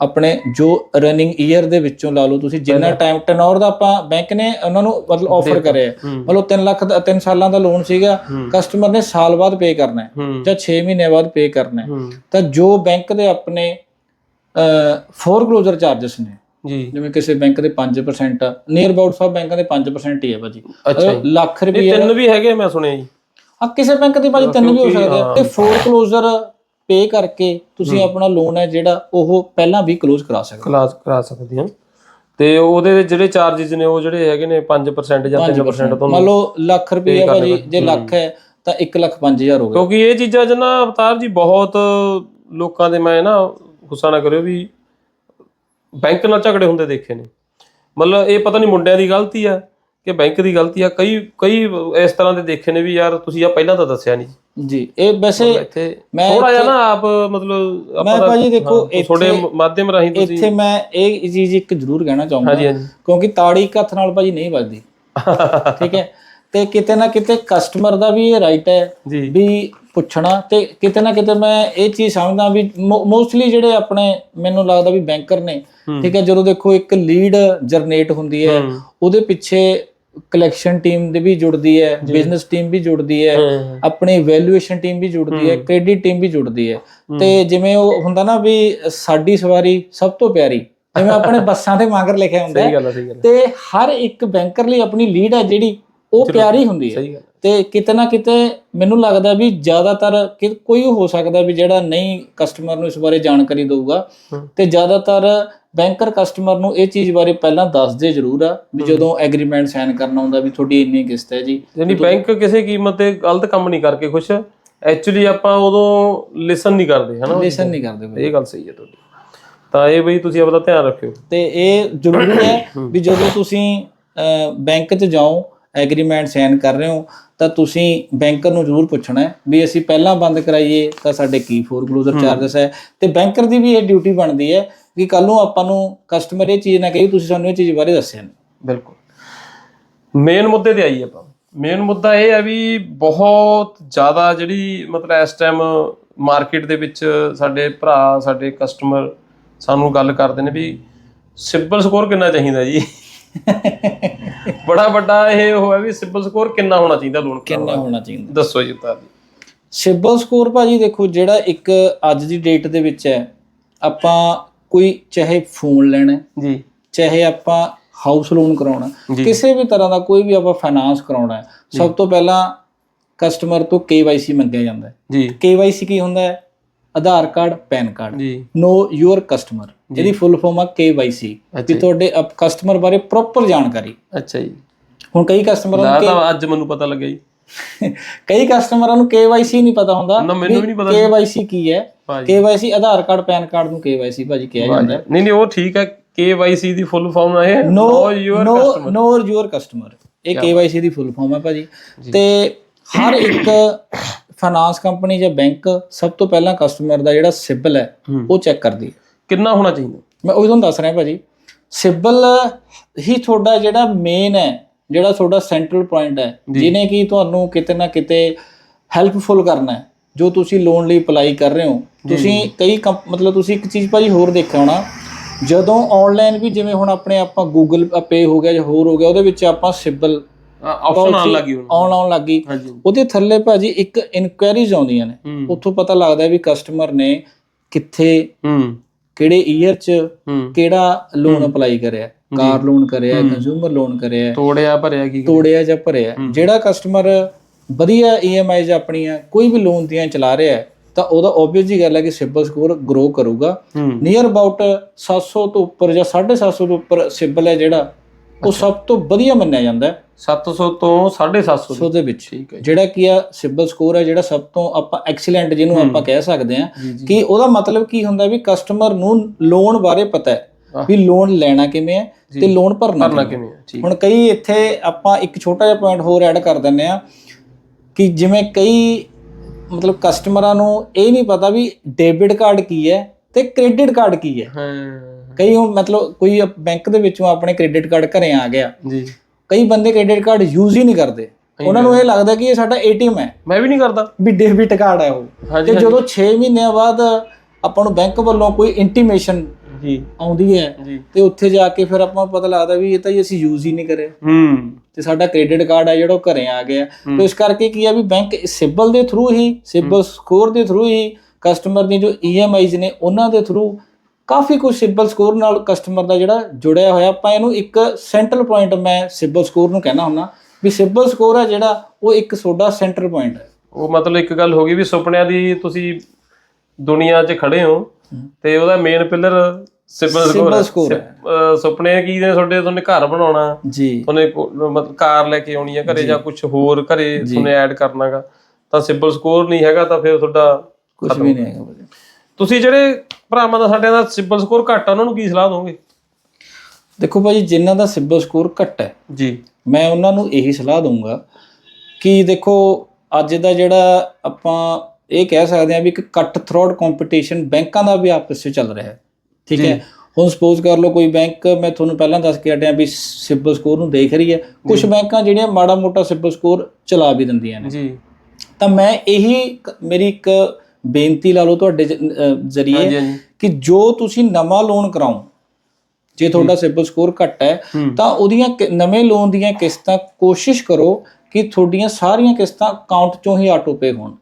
ਆਪਣੇ ਜੋ ਰਨਿੰਗ ਈਅਰ ਦੇ ਵਿੱਚੋਂ ਲਾ ਲਓ ਤੁਸੀਂ ਜਿੰਨਾ ਟਾਈਮ ਟਨੋਰ ਦਾ ਆਪਾਂ ਬੈਂਕ ਨੇ ਉਹਨਾਂ ਨੂੰ ਮਤਲਬ ਆਫਰ ਕਰਿਆ। ਲਓ 3 ਲੱਖ ਦਾ 3 ਸਾਲਾਂ ਦਾ ਲੋਨ ਸੀਗਾ ਕਸਟਮਰ ਨੇ ਸਾਲ ਬਾਅਦ ਪੇ ਕਰਨਾ ਹੈ ਜਾਂ 6 ਮਹੀਨੇ ਬਾਅਦ ਪੇ ਕਰਨਾ ਹੈ। ਤਾਂ ਜੋ ਬੈਂਕ ਦੇ ਆਪਣੇ ਫੋਰਕਲੋਜ਼ਰ ਚਾਰजेस ਨੇ। ਜੀ। ਜਿਵੇਂ ਕਿਸੇ ਬੈਂਕ ਦੇ 5% ਨੀਅਰ ਅਬਾਊਟ ਸਭ ਬੈਂਕਾਂ ਦੇ 5% ਹੀ ਹੈ ਭਾਜੀ। ਅੱਛਾ ਲੱਖ ਇਹ ਰੁਪਏ ਤਿੰਨ ਵੀ ਹੈਗੇ ਮੈਂ ਸੁਣਿਆ ਜੀ। ਆ ਕਿਸੇ ਬੈਂਕ ਦੇ ਭਾਜੀ ਤਿੰਨ ਵੀ ਹੋ ਸਕਦੇ ਆ। ਤੇ ਫੋਰਕਲੋਜ਼ਰ ਪੇ ਕਰਕੇ ਤੁਸੀਂ ਆਪਣਾ ਲੋਨ ਹੈ ਜਿਹੜਾ ਉਹ ਪਹਿਲਾਂ ਵੀ ਕਲੋਜ਼ ਕਰਾ ਸਕਦੇ ਕਲਾਸ ਕਰਾ ਸਕਦੇ ਹਾਂ। ਤੇ ਉਹਦੇ ਜਿਹੜੇ ਚਾਰजेस ਨੇ ਉਹ ਜਿਹੜੇ ਹੈਗੇ ਨੇ 5% ਜਾਂ 3% ਤੋਂ ਮੰਨ ਲਓ ਲੱਖ ਰੁਪਏ ਭਾਜੀ ਜੇ ਲੱਖ ਹੈ ਤਾਂ 1 ਲੱਖ 5000 ਹੋ ਗਿਆ। ਕਿਉਂਕਿ ਇਹ ਚੀਜ਼ਾਂ 'ਚ ਨਾ ਅਵਤਾਰ ਜੀ ਬਹੁਤ ਲੋਕਾਂ ਦੇ ਮੈਂ ਨਾ ਗੁੱਸਾ ਨਾ ਕਰਿਓ ਵੀ ਬੈਂਕ ਨਾਲ ਝਗੜੇ ਹੁੰਦੇ ਦੇਖੇ ਨੇ। ਮਤਲਬ ਇਹ ਪਤਾ ਨਹੀਂ ਮੁੰਡਿਆਂ ਦੀ ਗਲਤੀ ਆ ਕਿ ਬੈਂਕ ਦੀ ਗਲਤੀ ਆ। ਕਈ ਕਈ ਇਸ ਤਰ੍ਹਾਂ ਦੇ ਦੇਖੇ ਨੇ ਵੀ ਯਾਰ ਤੁਸੀਂ ਆ ਪਹਿਲਾਂ ਤਾਂ ਦੱਸਿਆ ਨਹੀਂ। ਜੀ ਇਹ ਵੈਸੇ ਮੈਂ ਥੋੜਾ ਜਿਹਾ ਨਾ ਆਪ ਮਤਲਬ ਮੈਂ ਭਾਜੀ ਦੇਖੋ ਤੁਹਾਡੇ ਮਾਧਿਅਮ ਰਾਹੀਂ ਤੁਸੀਂ ਇੱਥੇ ਮੈਂ ਇਹ ਚੀਜ਼ ਇੱਕ ਜ਼ਰੂਰ ਕਹਿਣਾ ਹਾਂਜੀ ਕਿਉਂਕਿ ਤਾੜੀ ਹੱਥ ਨਾਲ ਭਾਜੀ ਨਹੀਂ ਵੱਜਦੀ। ਠੀਕ ਹੈ। ਤੇ ਕਿਤੇ ਨਾ ਕਿਤੇ ਕਸਟਮਰ ਦਾ ਵੀ ਇਹ ਰਾਈਟ ਹੈ ਵੀ ਪੁੱਛਣਾ ਤੇ ਕਿਤੇ ਨਾ ਕਿਤੇ ਮੈਂ ਇਹ ਚੀਜ਼ ਸਮਝਦਾ ਵੀ ਮੋਸਟਲੀ ਜਿਹੜੇ ਆਪਣੇ ਮੈਨੂੰ ਲੱਗਦਾ ਵੀ ਬੈਂਕਰ ਨੇ ਠੀਕ ਹੈ ਜਦੋਂ ਦੇਖੋ ਇੱਕ ਲੀਡ ਜਨਰੇਟ ਹੁੰਦੀ ਹੈ। ਉਹਦੇ ਪਿੱਛੇ ਕਲੈਕਸ਼ਨ ਟੀਮ ਦੇ ਵੀ ਜੁੜਦੀ ਹੈ ਬਿਜ਼ਨਸ ਟੀਮ ਵੀ ਜੁੜਦੀ ਹੈ। ਆਪਣੀ ਵੈਲਿਊਏਸ਼ਨ ਟੀਮ ਵੀ ਜੁੜਦੀ ਹੈ ਕ੍ਰੈਡਿਟ ਟੀਮ ਵੀ ਜੁੜਦੀ ਹੈ। ਤੇ ਜਿਵੇਂ ਉਹ ਹੁੰਦਾ ਨਾ ਵੀ ਸਾਡੀ ਸਵਾਰੀ ਸਭ ਤੋਂ ਪਿਆਰੀ ਜਿਵੇਂ ਆਪਣੇ ਬੱਸਾਂ ਦੇ ਮਗਰ ਲਿਖਿਆ ਹੁੰਦਾ ਤੇ ਹਰ ਇੱਕ ਬੈਂਕਰ ਲਈ ਆਪਣੀ ਲੀਡ ਹੈ ਜਿਹੜੀ ਉਹ ਪਿਆਰੀ ਹੁੰਦੀ ਹੈ। ਤੇ ਕਿਤੇ ਨਾ ਕਿਤੇ ਮੈਨੂੰ ਲੱਗਦਾ ਵੀ ਜ਼ਿਆਦਾਤਰ ਕੋਈ ਹੋ ਸਕਦਾ ਵੀ ਜਿਹੜਾ ਨਹੀਂ ਕਸਟਮਰ ਨੂੰ ਇਸ ਬਾਰੇ ਜਾਣਕਾਰੀ ਦਊਗਾ। ਤੇ ਜ਼ਿਆਦਾਤਰ ਬੈਂਕਰ ਕਸਟਮਰ ਨੂੰ ਇਹ ਚੀਜ਼ ਬਾਰੇ ਪਹਿਲਾਂ ਦੱਸਦੇ ਜ਼ਰੂਰ ਆ ਵੀ ਜਦੋਂ ਐਗਰੀਮੈਂਟ ਸਾਈਨ ਕਰਨਾ ਹੁੰਦਾ ਵੀ ਤੁਹਾਡੀ ਇੰਨੀ ਕਿਸ਼ਤ ਹੈ ਜੀ। ਯਾਨੀ ਬੈਂਕ ਕਿਸੇ ਕੀਮਤ ਤੇ ਗਲਤ ਕੰਮ ਨਹੀਂ ਕਰਕੇ ਖੁਸ਼। ਐਕਚੁਅਲੀ ਆਪਾਂ ਉਦੋਂ ਲਿਸਨ ਨਹੀਂ ਕਰਦੇ ਹਨਾ? ਲਿਸਨ ਨਹੀਂ ਕਰਦੇ। ਇਹ ਗੱਲ ਸਹੀ ਹੈ ਤੁਹਾਡੀ। ਤਾਂ ਇਹ ਬਈ ਤੁਸੀਂ ਆਪਦਾ ਧਿਆਨ ਰੱਖਿਓ। ਤੇ ਇਹ ਜ਼ਰੂਰੀ ਹੈ ਵੀ ਜਦੋਂ ਤੁਸੀਂ ਬੈਂਕ 'ਚ ਜਾਓ ਐਗਰੀਮੈਂਟ ਸਾਈਨ ਕਰ ਰਹੇ ਹੋ ਤਾਂ ਤੁਸੀਂ ਬੈਂਕਰ ਨੂੰ ਜ਼ਰੂਰ ਪੁੱਛਣਾ ਹੈ ਵੀ ਅਸੀਂ ਪਹਿਲਾਂ ਬੰਦ ਕਰਾਈਏ ਤਾਂ ਸਾਡੇ ਕੀ ਫੋਰਕਲੋਜ਼ਰ ਚਾਰजेस ਹੈ। ਤੇ ਬੈਂਕਰ ਦੀ ਵੀ ਇਹ ਡਿਊਟੀ ਬਣਦੀ ਹੈ ਕਿ ਕੱਲ ਨੂੰ ਆਪਾਂ ਨੂੰ ਕਸਟਮਰ ਇਹ ਚੀਜ਼ ਨਾ ਕਹੇ ਤੁਸੀਂ ਸਾਨੂੰ ਇਹ ਚੀਜ਼ ਬਾਰੇ ਦੱਸਿਆ ਨਹੀਂ। ਬਿਲਕੁਲ। ਮੇਨ ਮੁੱਦੇ ਤੇ ਆਈਏ ਆਪਾਂ। ਮੇਨ ਮੁੱਦਾ ਇਹ ਹੈ ਵੀ ਬਹੁਤ ਜ਼ਿਆਦਾ ਜਿਹੜੀ ਮਤਲਬ ਇਸ ਟਾਈਮ ਮਾਰਕੀਟ ਦੇ ਵਿੱਚ ਸਾਡੇ ਭਰਾ ਸਾਡੇ ਕਸਟਮਰ ਸਾਨੂੰ ਗੱਲ ਕਰਦੇ ਨੇ ਵੀ ਸਿਬਲ ਸਕੋਰ ਕਿੰਨਾ ਚਾਹੀਦਾ ਜੀ? ਬੜਾ ਵੱਡਾ ਇਹ ਹੋਇਆ ਵੀ ਸਿਬਲ ਸਕੋਰ ਕਿੰਨਾ ਹੋਣਾ ਚਾਹੀਦਾ ਲੋਨ ਕਿੰਨਾ ਹੋਣਾ ਚਾਹੀਦਾ। ਦੱਸੋ ਜੀ ਜੀ। ਸਿਬਲ ਸਕੋਰ ਭਾਜੀ ਦੇਖੋ ਜਿਹੜਾ ਇੱਕ ਅੱਜ ਦੀ ਡੇਟ ਦੇ ਵਿੱਚ ਹੈ ਆਪਾਂ ਕੋਈ ਚਾਹੇ ਫੋਨ ਲੈਣਾ ਹੈ, ਜੀ। ਚਾਹੇ ਆਪਾਂ ਹਾਊਸ ਲੋਨ ਕਰਾਉਣਾ। ਕਿਸੇ ਵੀ ਤਰ੍ਹਾਂ ਦਾ ਕੋਈ ਵੀ ਆਪਾਂ ਫਾਈਨਾਂਸ ਕਰਾਉਣਾ ਹੈ ਸਭ ਤੋਂ ਪਹਿਲਾਂ ਕਸਟਮਰ ਤੋਂ KYC ਮੰਗਿਆ ਜਾਂਦਾ ਹੈ। ਜੀ। KYC ਕੀ ਹੁੰਦਾ ਹੈ? Aadhaar card PAN card. ਜੀ। ਨੋ ਯੂਅਰ ਕਸਟਮਰ ਇਹਦੀ ਫੁੱਲ ਫਾਰਮ ਆ KYC ਵੀ ਤੁਹਾਡੇ ਕਸਟਮਰ ਬਾਰੇ ਪ੍ਰੋਪਰ ਜਾਣਕਾਰੀ। ਅੱਛਾ ਜੀ। ਹੁਣ ਕਈ ਕਸਟਮਰਾਂ ਨਾ ਤਾਂ ਅੱਜ ਮੈਨੂੰ ਪਤਾ ਲੱਗਿਆ ਜੀ। ਕਈ ਕਸਟਮਰਾਂ ਨੂੰ KYC ਨਹੀਂ ਪਤਾ ਹੁੰਦਾ। ਨਾ ਮੈਨੂੰ ਵੀ ਨਹੀਂ ਪਤਾ। KYC ਕੀ ਹੈ? KYC Aadhaar card PAN card ਨੂੰ KYC ਭਾਜੀ ਕਿਹਾ ਜਾਂਦਾ ਨਹੀਂ ਨਹੀਂ ਉਹ ਠੀਕ ਹੈ। KYC ਦੀ ਫੁੱਲ ਫਾਰਮ ਹੈ know your know know your customer ਇਹ KYC ਦੀ ਫੁੱਲ ਫਾਰਮ ਹੈ ਭਾਜੀ। ਤੇ ਹਰ ਇੱਕ ਫਾਈਨਾਂਸ ਕੰਪਨੀ ਜਾਂ ਬੈਂਕ ਸਭ ਤੋਂ ਪਹਿਲਾਂ ਕਸਟਮਰ ਦਾ ਜਿਹੜਾ ਸਿਬਲ ਹੈ। ਉਹ ਚੈੱਕ ਕਰਦੀ ਹੈ। ਕਿੰਨਾ ਹੋਣਾ ਚਾਹੀਦਾ? ਮੈਂ ਉਹ ਤੁਹਾਨੂੰ ਦੱਸ ਰਿਹਾ ਭਾਜੀ ਸਿਬਲ ਹੀ ਤੁਹਾਡਾ ਜਿਹੜਾ ਮੇਨ ਹੈ ਜਿਹੜਾ ਤੁਹਾਡਾ ਸੈਂਟਰਲ ਪੁਆਇੰਟ ਹੈ ਜਿਹਨੇ ਕੀ ਤੁਹਾਨੂੰ ਕਿਤੇ ਨਾ ਕਿਤੇ ਹੈਲਪਫੁਲ ਕਰਨਾ ਹੈ ਜੋ ਤੁਸੀਂ ਲੋਨ ਲਈ ਅਪਲਾਈ ਕਰ ਰਹੇ ਹੋ। ਤੁਸੀਂ ਕਈ ਮਤਲਬ ਤੁਸੀਂ ਇੱਕ ਚੀਜ਼ ਭਾਜੀ ਹੋਰ ਦੇਖਿਆ ਹੋਣਾ ਜਦੋਂ ਆਨਲਾਈਨ ਵੀ ਜਿਵੇਂ ਹੁਣ ਆਪਣੇ ਆਪਾਂ ਗੂਗਲ ਪੇ ਹੋ ਗਿਆ ਜਾਂ ਹੋਰ ਹੋ ਗਿਆ ਉਹਦੇ ਵਿੱਚ ਆਪਾਂ ਸਿਬਲ ਆਪਸ਼ਨ ਆਉਣ ਲੱਗੀ ਆਉਣ ਆਉਣ ਲੱਗੀ ਉਹਦੇ ਥੱਲੇ ਭਾਜੀ ਇੱਕ ਇਨਕੁਆਇਰੀਜ਼ ਆਉਂਦੀਆਂ ਨੇ। ਉੱਥੋਂ ਪਤਾ ਲੱਗਦਾ ਵੀ ਕਸਟਮਰ ਨੇ ਕਿੱਥੇ ਕਿਹੜੇ ਈਅਰ 'ਚ ਕਿਹੜਾ ਲੋਨ ਅਪਲਾਈ ਕਰਿਆ। ਕਾਰ ਲੋਨ ਕਰਿਆ ਕੰਜ਼ਿਊਮਰ ਲੋਨ ਕਰਿਆ। ਤੋੜਿਆ ਭਰਿਆ ਕੀ ਤੋੜਿਆ ਜਾਂ ਭਰਿਆ। ਜਿਹੜਾ ਕਸਟਮਰ ਵਧੀਆ ਈਐਮਆਈਜ਼ ਆਪਣੀਆਂ ਕੋਈ ਵੀ ਲੋਨ ਦੀਆਂ ਚਲਾ ਰਿਹਾ ਹੈ, ਤਾਂ ਉਹਦਾ ਆਬਵੀਅਸ ਜੀ ਗੱਲ ਹੈ ਕਿ ਸਿਬਲ ਸਕੋਰ ਗਰੋ ਕਰੂਗਾ। ਨੀਅਰ ਅਬਾਊਟ 700 ਤੋਂ ਉੱਪਰ ਜਾਂ 750 ਤੋਂ ਉੱਪਰ ਸਿਬਲ ਹੈ ਜਿਹੜਾ ਉਹ ਸਭ ਤੋਂ ਵਧੀਆ ਮੰਨਿਆ ਜਾਂਦਾ ਹੈ। 700 ਤੋਂ 750 ਸੋ ਦੇ। ਵਿੱਚ ਠੀਕ ਹੈ। ਜਿਹੜਾ ਕੀ ਆ ਸਿਬਲ ਸਕੋਰ ਹੈ ਜਿਹੜਾ ਸਭ ਤੋਂ ਆਪਾਂ ਐਕਸੀਲੈਂਟ ਜਿਹਨੂੰ ਆਪਾਂ ਕਹਿ ਸਕਦੇ ਜੀ ਕਿ ਉਹਦਾ ਮਤਲਬ ਕੀ ਹੁੰਦਾ ਵੀ ਕਸਟਮਰ ਨੂੰ ਲੋਨ ਬਾਰੇ ਪਤਾ। ਹੈ ਵੀ ਲੋਨ ਲੈਣਾ ਕਿਵੇਂ ਹੈ ਤੇ ਲੋਨ ਭਰਨਾ ਕਿਵੇਂ ਹੈ। ਹੁਣ ਕਈ ਇੱਥੇ ਆਪਾਂ ਇੱਕ ਛੋਟਾ ਜਿਹਾ ਪੁਆਇੰਟ ਹੋਰ ਐਡ ਕਰ ਦਿੰਨੇ ਆ ਕਿ ਜਿਵੇਂ ਕਈ ਮਤਲਬ ਕਸਟਮਰਾਂ ਨੂੰ ਇਹ ਨਹੀਂ ਪਤਾ ਵੀ ਡੈਬਿਟ ਕਾਰਡ ਕੀ ਹੈ ਤੇ ਕ੍ਰੈਡਿਟ ਕਾਰਡ ਕੀ ਹੈ? ਹਾਂ। ਕਈ ਮਤਲਬ ਕੋਈ ਬੈਂਕ ਦੇ ਵਿੱਚੋਂ ਆਪਣੇ ਕ੍ਰੈਡਿਟ ਕਾਰਡ ਘਰੇ ਆ ਗਿਆ। ਜੀ। ਕਈ ਬੰਦੇ ਕ੍ਰੈਡਿਟ ਕਾਰਡ ਯੂਜ਼ ਹੀ ਨਹੀਂ ਕਰਦੇ। ਉਹਨਾਂ ਨੂੰ ਇਹ ਲੱਗਦਾ ਕਿ ਇਹ ਸਾਡਾ ਏਟੀਐਮ ਹੈ। ਮੈਂ ਵੀ ਨਹੀਂ ਕਰਦਾ। ਵੀ ਡੈਬਿਟ ਕਾਰਡ ਹੈ ਉਹ। ਤੇ ਜਦੋਂ 6 ਮਹੀਨਿਆਂ ਬਾਅਦ ਆਪਾਂ ਨੂੰ ਬੈਂਕ ਵੱਲੋਂ ਕੋਈ ਇੰਟੀਮੇਸ਼ਨ ਜੀ। ਆਉਂਦੀ ਹੈ ਤੇ ਉੱਥੇ ਜਾ ਕੇ ਫਿਰ ਆਪਾਂ ਨੂੰ ਪਤਾ ਲੱਗਦਾ ਵੀ ਇਹ ਤਾਂ ਅਸੀਂ ਯੂਜ਼ ਹੀ ਨਹੀਂ ਕਰਿਆ ਹੂੰ। ਤੇ ਸਾਡਾ ਕ੍ਰੈਡਿਟ ਕਾਰਡ ਹੈ ਜਿਹੜਾ ਘਰੇ ਆ ਗਿਆ। ਤੇ ਇਸ ਕਰਕੇ ਕੀ ਆ ਵੀ ਬੈਂਕ ਸਿਬਲ ਦੇ ਥਰੂ ਹੀ ਸਿਬਲ ਸਕੋਰ ਦੇ ਥਰੂ ਹੀ ਕਸਟਮਰ ਦੀ ਜੋ ਈਐਮਆਈਜ਼ ਨੇ ਉਹਨਾਂ ਦੇ ਥਰੂ ਕਾਫੀ ਕੁਝ ਸਿਬਲ ਸਕੋਰ ਨਾਲ ਕਸਟਮਰ ਦਾ ਜਿਹੜਾ ਜੁੜਿਆ ਹੋਇਆ ਆਪਾਂ ਇਹਨੂੰ ਇੱਕ ਸੈਂਟਰਲ ਪੁਆਇੰਟ ਮੈਂ ਸਿਬਲ ਸਕੋਰ ਨੂੰ ਕਹਿਣਾ ਹੁੰਦਾ ਵੀ ਸਿਬਲ ਸਕੋਰ ਹੈ ਜਿਹੜਾ ਉਹ ਇੱਕ ਤੁਹਾਡਾ ਸੈਂਟਰ ਪੁਆਇੰਟ ਹੈ। ਉਹ ਮਤਲਬ ਇੱਕ ਗੱਲ ਹੋ ਗਈ ਵੀ ਸੁਪਨਿਆਂ ਦੀ ਤੁਸੀਂ ਦੁਨੀਆ 'ਚ ਖੜੇ ਹੋ ਤੇ ਉਹਦਾ ਮੇਨ ਪਿਲਰ ਸਿਬਲ ਸਕੋਰ ਸੁਪਨੇ ਕੀ ਨੇ ਤੁਹਾਡੇ ਤੁਹਾਨੂੰ ਘਰ ਬਣਾਉਣਾ ਜੀ। ਉਹਨੇ ਮਤਲਬ ਕਾਰ ਲੈ ਕੇ ਆਉਣੀ ਹੈ ਘਰੇ ਜਾਂ। ਕੁਝ ਹੋਰ ਘਰੇ ਤੁਹਾਨੂੰ ਐਡ ਕਰਨਾਗਾ ਤਾਂ ਸਿਬਲ ਸਕੋਰ ਨਹੀਂ ਹੈਗਾ ਤਾਂ ਫਿਰ ਤੁਹਾਡਾ ਕੁਝ ਵੀ ਨਹੀਂ ਹੈਗਾ ਭਾਜੀ। ਤੁਸੀਂ ਜਿਹੜੇ ਭਰਾਵਾਂ ਦਾ ਸਾਡਿਆਂ ਦਾ ਸਿਬਲ ਸਕੋਰ ਘੱਟ ਆ ਉਹਨਾਂ ਨੂੰ ਕੀ ਸਲਾਹ ਦੋਗੇ? ਦੇਖੋ ਭਾਜੀ ਜਿਨ੍ਹਾਂ ਦਾ ਸਿਬਲ ਸਕੋਰ ਘੱਟ ਹੈ ਜੀ। ਮੈਂ ਉਹਨਾਂ ਨੂੰ ਇਹੀ ਸਲਾਹ ਦਊਂਗਾ ਕਿ ਦੇਖੋ ਅੱਜ ਦਾ ਜਿਹੜਾ ਆਪਾਂ ਇਹ ਕਹਿ ਸਕਦੇ ਹਾਂ ਵੀ ਇੱਕ ਕੱਟ ਥਰੋਡ ਕੰਪੀਟੀਸ਼ਨ ਬੈਂਕਾਂ ਦਾ ਵੀ ਆਪਸ ਵਿੱਚ ਚੱਲ ਰਿਹਾ ਹੈ ਠੀਕ। ਹੈ? ਹੁਣ ਸਪੋਜ਼ ਕਰ ਲਓ ਕੋਈ ਬੈਂਕ ਮੈਂ ਤੁਹਾਨੂੰ ਪਹਿਲਾਂ ਦੱਸ ਕੇ ਹਟਿਆ ਵੀ ਸਿਬਲ ਸਕੋਰ ਨੂੰ ਦੇਖ ਰਹੀ ਹੈ ਕੁਝ ਬੈਂਕਾਂ ਜਿਹੜੀਆਂ ਮਾੜਾ ਮੋਟਾ ਸਿਬਲ ਸਕੋਰ ਚਲਾ ਵੀ ਦਿੰਦੀਆਂ ਨੇ। ਜੀ। ਤਾਂ ਮੈਂ ਇਹੀ ਮੇਰੀ ਇੱਕ ਬੇਨਤੀ ਲਾ ਲਓ ਤੁਹਾਡੇ ਜ- ਅਹ ਜ਼ਰੀਏ ਹਾਂਜੀ ਕਿ ਜੋ ਤੁਸੀਂ ਨਵਾਂ ਲੋਨ ਕਰਾਓ ਜੇ ਤੁਹਾਡਾ ਸਿਬਲ ਸਕੋਰ ਘੱਟ ਹੈ ਹੂੰ। ਤਾਂ ਉਹਦੀਆਂ ਕਿ- ਨਵੇਂ ਲੋਨ ਦੀਆਂ ਕਿਸ਼ਤਾਂ ਕੋਸ਼ਿਸ਼ ਕਰੋ ਕਿ ਤੁਹਾਡੀਆਂ ਸਾਰੀਆਂ ਕਿਸ਼ਤਾਂ ਅਕਾਊਂਟ ਚੋਂ ਹੀ ਆਟੋ ਪੇ ਹੋਣ।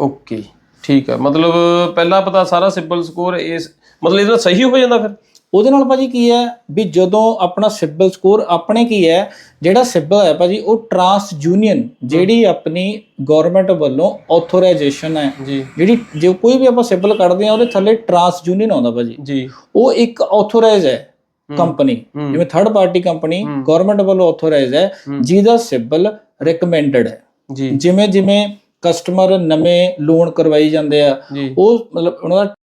ਓਕੇ ਠੀਕ ਹੈ। ਮਤਲਬ ਪਹਿਲਾਂ ਪਤਾ ਸਾਰਾ ਸਿਬਲ ਸਕੋਰ ਇਸ ਮਤਲਬ ਇਹਦਾ ਸਹੀ ਹੋ ਜਾਂਦਾ ਫਿਰ? ਉਹਦੇ ਨਾਲ ਭਾਜੀ ਕੀ ਹੈ ਵੀ ਜਦੋਂ ਆਪਣਾ ਸਿਬਲ ਸਕੋਰ ਆਪਣੇ ਕੀ ਹੈ ਜਿਹੜਾ ਸਿਬਲ ਹੈ ਭਾਜੀ ਉਹ ਟਰਾਂਸ ਯੂਨੀਅਨ ਜਿਹੜੀ ਆਪਣੀ ਗਵਰਨਮੈਂਟ ਵੱਲੋਂ ਆਥੋਰਾਈਜੇਸ਼ਨ ਹੈ ਜਿਹੜੀ ਜੇ ਕੋਈ ਵੀ ਆਪਾਂ ਸਿਬਲ ਕੱਢਦੇ ਆ ਉਹਦੇ ਥੱਲੇ ਟਰਾਂਸ ਯੂਨੀਅਨ ਆਉਂਦਾ ਭਾਜੀ। ਜੀ। ਉਹ ਇੱਕ ਆਥੋਰਾਈਜ਼ ਹੈ ਕੰਪਨੀ ਜਿਵੇਂ ਥਰਡ ਪਾਰਟੀ ਕੰਪਨੀ ਗਵਰਨਮੈਂਟ ਵੱਲੋਂ ਆਥੋਰਾਈਜ਼ ਹੈ ਜਿਹਦਾ ਸਿਬਲ ਰეკਮੈਂਡਡ ਹੈ। ਜੀ। ਜਿਵੇਂ ਜਿਵੇਂ ਕਸਟਮਰ ਨਵੇਂ ਲੋਨ ਕਰਵਾਈ ਜਾਂਦੇ ਆ ਉਹ ਮਤਲਬ ਉਹਨਾਂ ਦਾ